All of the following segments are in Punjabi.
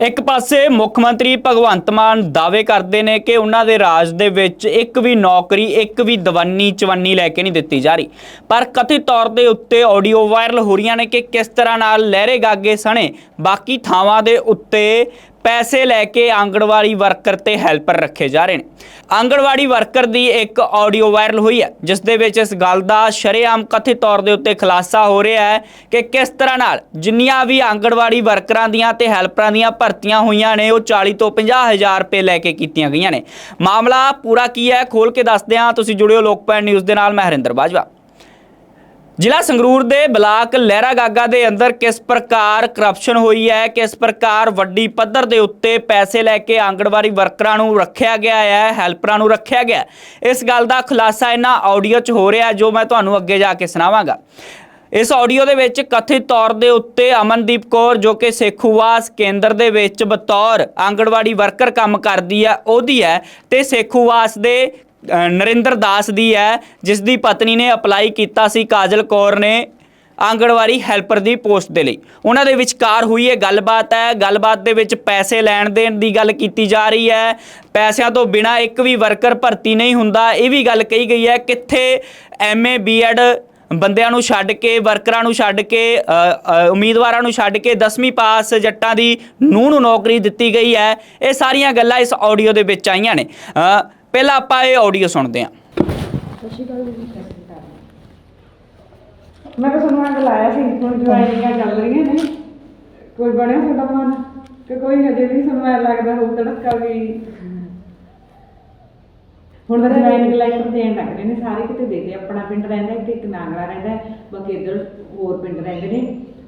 ਇੱਕ ਪਾਸੇ ਮੁੱਖ ਮੰਤਰੀ ਭਗਵੰਤ ਮਾਨ ਦਾਅਵੇ ਕਰਦੇ ਨੇ ਕਿ ਉਹਨਾਂ ਦੇ ਰਾਜ ਦੇ ਵਿੱਚ ਇੱਕ ਵੀ ਨੌਕਰੀ, ਇੱਕ ਵੀ ਦਵਾਨੀ ਚਵੰਨੀ ਲੈ ਕੇ ਨਹੀਂ ਦਿੱਤੀ ਜਾ ਰਹੀ। ਪਰ ਕਥਿਤ ਤੌਰ ਦੇ ਉੱਤੇ ਆਡੀਓ ਵਾਇਰਲ ਹੋ ਰਹੀਆਂ ਨੇ ਕਿ ਕਿਸ ਤਰ੍ਹਾਂ ਨਾਲ ਲਹਿਰੇ ਗਾਗੇ ਸਣੇ। ਬਾਕੀ ਥਾਵਾਂ ਦੇ ਉੱਤੇ ਪੈਸੇ ਲੈ ਕੇ ਆਂਗਣਵਾੜੀ ਵਰਕਰ ਤੇ ਹੈਲਪਰ ਰੱਖੇ ਜਾ ਰਹੇ ਨੇ। ਆਂਗਣਵਾੜੀ ਵਰਕਰ ਦੀ ਇੱਕ ਆਡੀਓ ਵਾਇਰਲ ਹੋਈ ਹੈ, ਜਿਸ ਦੇ ਵਿੱਚ ਇਸ ਗੱਲ ਦਾ ਸ਼ਰੇਆਮ ਕਥਿਤ ਤੌਰ ਦੇ ਉੱਤੇ ਖੁਲਾਸਾ ਹੋ ਰਿਹਾ ਹੈ ਕਿ ਕਿਸ ਤਰ੍ਹਾਂ ਨਾਲ ਜਿੰਨੀਆਂ ਵੀ ਆਂਗਣਵਾੜੀ ਵਰਕਰਾਂ ਦੀਆਂ ਤੇ ਹੈਲਪਰਾਂ ਦੀਆਂ ਭਰਤੀਆਂ ਹੋਈਆਂ ਨੇ, ਉਹ 40 ਤੋਂ 50 ਹਜ਼ਾਰ ਰੁਪਏ ਲੈ ਕੇ ਕੀਤੀਆਂ ਗਈਆਂ ਨੇ। ਮਾਮਲਾ ਪੂਰਾ ਕੀ ਹੈ ਖੋਲ ਕੇ ਦੱਸਦੇ ਹਾਂ। ਤੁਸੀਂ ਜੁੜਿਓ ਲੋਕਪਾਲ ਨਿਊਜ਼ ਦੇ ਨਾਲ, ਮੈਂ ਹਰਿੰਦਰ ਬਾਜਵਾ। ਜ਼ਿਲ੍ਹਾ ਸੰਗਰੂਰ ਦੇ ਬਲਾਕ ਲਹਿਰਾ ਗਾਗਾ ਦੇ ਅੰਦਰ ਕਿਸ ਪ੍ਰਕਾਰ ਕਰਪਸ਼ਨ ਹੋਈ ਹੈ, ਕਿਸ ਪ੍ਰਕਾਰ ਵੱਡੀ ਪੱਧਰ ਦੇ ਉੱਤੇ ਪੈਸੇ ਲੈ ਕੇ ਆਂਗਣਵਾੜੀ ਵਰਕਰਾਂ ਨੂੰ ਰੱਖਿਆ ਗਿਆ ਹੈ, ਹੈਲਪਰਾਂ ਨੂੰ ਰੱਖਿਆ ਗਿਆ ਇਸ ਗੱਲ ਦਾ ਖੁਲਾਸਾ ਇਹਨਾਂ ਆਡੀਓ 'ਚ ਹੋ ਰਿਹਾ ਜੋ ਮੈਂ ਤੁਹਾਨੂੰ ਅੱਗੇ ਜਾ ਕੇ ਸੁਣਾਵਾਂਗਾ। ਇਸ ਆਡੀਓ ਦੇ ਵਿੱਚ ਕਥਿਤ ਤੌਰ ਦੇ ਉੱਤੇ ਅਮਨਦੀਪ ਕੌਰ, ਜੋ ਕਿ ਸੇਖੂਵਾਸ ਕੇਂਦਰ ਦੇ ਵਿੱਚ ਬਤੌਰ ਆਂਗਣਵਾੜੀ ਵਰਕਰ ਕੰਮ ਕਰਦੀ ਹੈ, ਉਹਦੀ ਹੈ ਤੇ ਸੇਖੂਵਾਸ ਦੇ ਨਰਿੰਦਰ ਦਾਸ ਦੀ ਹੈ, ਜਿਸ ਦੀ ਪਤਨੀ ਨੇ ਅਪਲਾਈ ਕੀਤਾ ਸੀ ਕਾਜਲ ਕੌਰ ਨੇ ਆਂਗਣਵਾੜੀ ਹੈਲਪਰ ਦੀ ਪੋਸਟ ਦੇ ਲਈ। ਉਹਨਾਂ ਦੇ ਵਿਚਕਾਰ ਹੋਈ ਇਹ ਗੱਲਬਾਤ ਹੈ। ਗੱਲਬਾਤ ਦੇ ਵਿੱਚ ਪੈਸੇ ਲੈਣ ਦੇਣ ਦੀ ਗੱਲ ਕੀਤੀ ਜਾ ਰਹੀ ਹੈ। ਪੈਸਿਆਂ ਤੋਂ ਬਿਨਾ ਇੱਕ ਵੀ ਵਰਕਰ ਭਰਤੀ ਨਹੀਂ ਹੁੰਦਾ। ਇਹ ਵੀ ਗੱਲ ਕਹੀ ਗਈ ਹੈ, ਕਿੱਥੇ ਐਮਏ ਬੀਐਡ ਬੰਦਿਆਂ ਨੂੰ ਛੱਡ ਕੇ, ਵਰਕਰਾਂ ਨੂੰ ਛੱਡ ਕੇ ਉਮੀਦਵਾਰਾਂ ਨੂੰ ਛੱਡ ਕੇ 10ਵੀਂ ਪਾਸ ਜੱਟਾਂ ਦੀ ਨੂੰਹ ਨੂੰ ਨੌਕਰੀ ਦਿੱਤੀ ਗਈ ਹੈ। ਇਹ ਸਾਰੀਆਂ ਗੱਲਾਂ ਇਸ ਆਡੀਓ ਦੇ ਵਿੱਚ ਆਈਆਂ ਨੇ। ਪਹਿਲਾਂ ਆਪਾਂ ਇਹ ਆਡੀਓ ਸੁਣਦੇ ਹਾਂ। ਮੈਂ ਤਾਂ ਤੁਹਾਨੂੰ ਅੱਜ ਲਾਇਆ ਸੀ ਹੁਣ ਜੁਆਇਨਿੰਗਾਂ ਚੱਲ ਰਹੀਆਂ ਨੇ ਕੋਈ ਬਣਿਆ ਤੁਹਾਡਾ ਮਨ? ਕਿ ਕੋਈ ਹਜੇ ਵੀ ਐਂ ਲੱਗਦਾ ਹੋਊ ਤੜਕਾ ਵੀ? ਹੁਣ ਤਾਂ ਜੁਆਇਨਿੰਗ ਲੈਟਰ ਦੇਣ ਲੱਗ ਰਹੇ ਨੇ ਸਾਰੇ ਕਿਤੇ ਦੇ ਦੇ ਆਪਣਾ ਪਿੰਡ ਰਹਿੰਦਾ ਇੱਕ ਇੱਕ ਨਾਗਰਾ ਰਹਿੰਦਾ ਬਾਕੀ ਇੱਧਰ ਹੋਰ ਪਿੰਡ ਰਹਿੰਦੇ ਨੇ।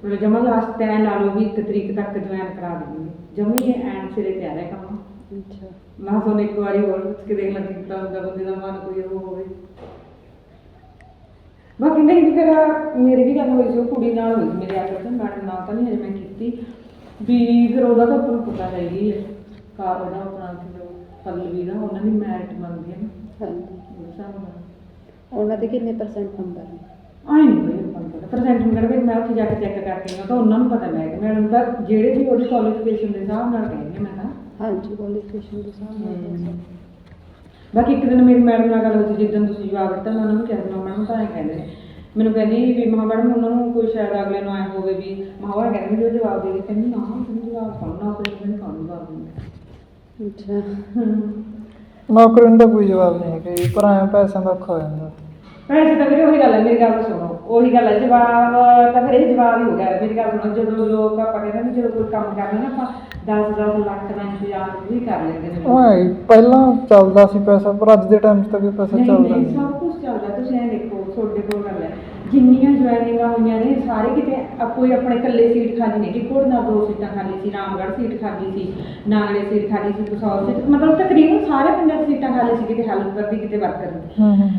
ਮਤਲਬ ਜਮਾ ਲਾਸਟ ਤੇ ਐਂ ਲਾ ਲਓ ਵੀ ਇੱਕ ਤਰੀਕ ਤੱਕ ਜੁਆਇਨ ਕਰਾ ਦੇਣਗੇ ਜਮੀ ਐਂਡ ਸਿਰੇ ਤੇ ਆ ਰਿਹਾ ਕੰਮ। ਅੱਛਾ। ਮੈਂ ਤੁਹਾਨੂੰ ਇੱਕ ਵਾਰੀ ਹੋਰ ਪੁੱਛ ਕੇ ਦੇਖ ਲਾਂ ਕਿਤਾ ਹੁੰਦਾ ਬੰਦੇ ਦਾ ਮਨ ਕੋਈ ਉਹ ਹੋਵੇ। ਬਾਕੀ ਨਹੀਂ ਵੀ ਫਿਰ ਮੇਰੀ ਵੀ ਗੱਲ ਹੋਈ ਸੀ ਉਹ ਕੁੜੀ ਨਾਲ ਹੋਈ ਸੀ ਮੇਰੇ ਆਖਰ ਤੋਂ ਮੈਡਮ ਨਾਲ ਤਾਂ ਨਹੀਂ ਹਜੇ ਮੈਂ ਕੀਤੀ। ਵੀ ਫਿਰ ਉਹਦਾ ਤਾਂ ਤੁਹਾਨੂੰ ਪਤਾ ਹੈ ਹੀ ਕਾਰ ਉਹਦਾ ਆਪਣਾ ਕਿਲੋ ਪੱਲਵੀ ਦਾ ਉਹਨਾਂ ਦੀ ਮੈਰਿਟ ਮੰਗਦੀ ਹੈ ਨਾ। ਹਾਂਜੀ। ਨਾਲ। ਉਹਨਾਂ ਦੇ ਕਿੰਨੇ ਪਰਸੈਂਟ ਨੰਬਰ ਨੇ? ਆਈ ਨਹੀਂ ਨੂੰ ਪਤਾ। ਪ੍ਰੈਜ਼ੈਂਟ ਨੂੰ ਕਰਦੇ ਮੈਂ ਉੱਥੇ ਜਾ ਕੇ ਚੈੱਕ ਕਰਕੇ ਆਇਆ ਤਾਂ ਉਹਨਾਂ ਨੂੰ ਪਤਾ ਲੱਗ ਗਿਆ ਮੈਡਮ ਤਾਂ ਜਿਹੜੇ ਵੀ ਉਹਦੀ ਕੁਆਲੀਫਿਕੇਸ਼ਨ ਦੇ ਹਿਸਾਬ ਨਾਲ ਕਹਿੰਦੇ ਮੈਂ ਤਾਂ। ਹਾਂਜੀ ਕੁਆਲੀਫਿਕੇਸ਼ਨ ਦੇ ਹਮ। ਬਾਕੀ ਇੱਕ ਦਿਨ ਮੇਰੀ ਮੈਡਮ ਨਾਲ ਗੱਲ ਹੋਈ ਸੀ ਜਿੱਦਣ ਤੁਸੀਂ ਜਵਾਬ ਦਿੱਤਾ ਮੈਂ ਉਹਨਾਂ ਨੂੰ ਕਿਹਾ ਮੈਂ ਮੈਡਮ ਤਾਂ ਐਂ ਕਹਿੰਦੇ ਨੇ। ਮੈਨੂੰ ਕਹਿੰਦੀ ਵੀ ਮਹਾ ਮੈਡਮ ਉਹਨਾਂ ਨੂੰ ਕੋਈ ਸ਼ਾਇਦ ਅਗਲੇ ਨੂੰ ਆਇਆ ਹੋਵੇ ਵੀ ਮਹਾ ਉਹ ਕਹਿੰਦੇ ਵੀ ਉਹ ਜਵਾਬ ਦੇ ਦੇ ਕਹਿੰਦੀ ਨਾ ਤੁਹਾਨੂੰ ਜਵਾਬ ਪੜਨਾ ਆਪਣੇ ਨੂੰ ਕਾਹਨੂੰ ਜਵਾਬ ਦਿੰਦੇ। ਅੱਛਾ। ਨੌਕਰੀ ਨੂੰ ਤਾਂ ਕੋਈ ਜਵਾਬ ਨਹੀਂ ਹੈ ਕਿ ਪਰ ਐਂ ਪੈਸਿਆਂ ਦਾ ਔਖਾ ਹੋ ਜਾਂਦਾ। ਵੈਸੇ ਤਾਂ ਵੀਰੇ ਉਹੀ ਗੱਲ ਹੈ ਮੇਰੀ ਗੱਲ ਸੁਣੋ। ਉਹੀ ਗੱਲ ਹੈ ਜਵਾਬ ਤਾਂ ਫਿਰ ਇਹ ਜਵਾਬ ਹੀ ਹੋ ਗਿਆ। ਮੇਰੀ ਗੱਲ ਸੁਣੋ ਜਦੋਂ ਲੋਕ ਆਪਾਂ ਕਹਿੰਦੇ ਨੇ ਜਦੋਂ ਕੋਈ ਕੰਮ ਕਰਨਾ ਨਾ ਆਪਾਂ 10-10 ਲੱਖ ਦਾ ਇੰਤਜ਼ਾਮ ਵੀ ਕਰ ਲੈਂਦੇ ਨੇ। ਐਂ ਹੀ, ਪਹਿਲਾਂ ਚੱਲਦਾ ਸੀ ਪੈਸਾ ਪਰ ਅੱਜ ਦੇ ਟਾਈਮ 'ਚ ਤਾਂ ਕੋਈ ਪੈਸਾ ਨਹੀਂ ਚੱਲਦਾ ਨਹੀਂ ਨਹੀਂ। ਸਭ ਕੁਝ ਚੱਲਦਾ। ਤੁਸੀਂ ਐਂ ਦੇਖੋ ਤੁਹਾਡੇ ਕੋਲ ਗੱਲ ਹੈ ਜਿੰਨੀਆਂ ਜੁਆਇਨਿੰਗਾਂ ਹੋਈਆਂ ਨੇ ਸਾਰੇ ਕਿਤੇ ਆ- ਕੋਈ ਆਪਣੇ ਇਕੱਲੇ ਸੀਟ ਖਾਲੀ ਨਹੀਂ ਕਿ ਕੋੜ ਨਾਲ ਦੋ ਸੀਟਾਂ ਖਾਲੀ ਸੀ ਰਾਮਗੜ੍ਹ ਸੀਟ ਖਾਲੀ ਸੀ ਨਾਗੜੇ ਸੀਟ ਖਾਲੀ ਸੀ ਕਸੌਲ ਸੀਟ ਮਤਲਬ ਤਕਰੀਬਨ ਸਾਰੇ ਪਿੰਡਾਂ 'ਚ ਸੀਟਾਂ ਖਾਲੀ ਸੀ ਕਿਤੇ ਹੈਲਪਰ ਦੀ ਕਿਤੇ ਵਰਕਰ ਦੀ। ਹੂੰ ਹੂੰ।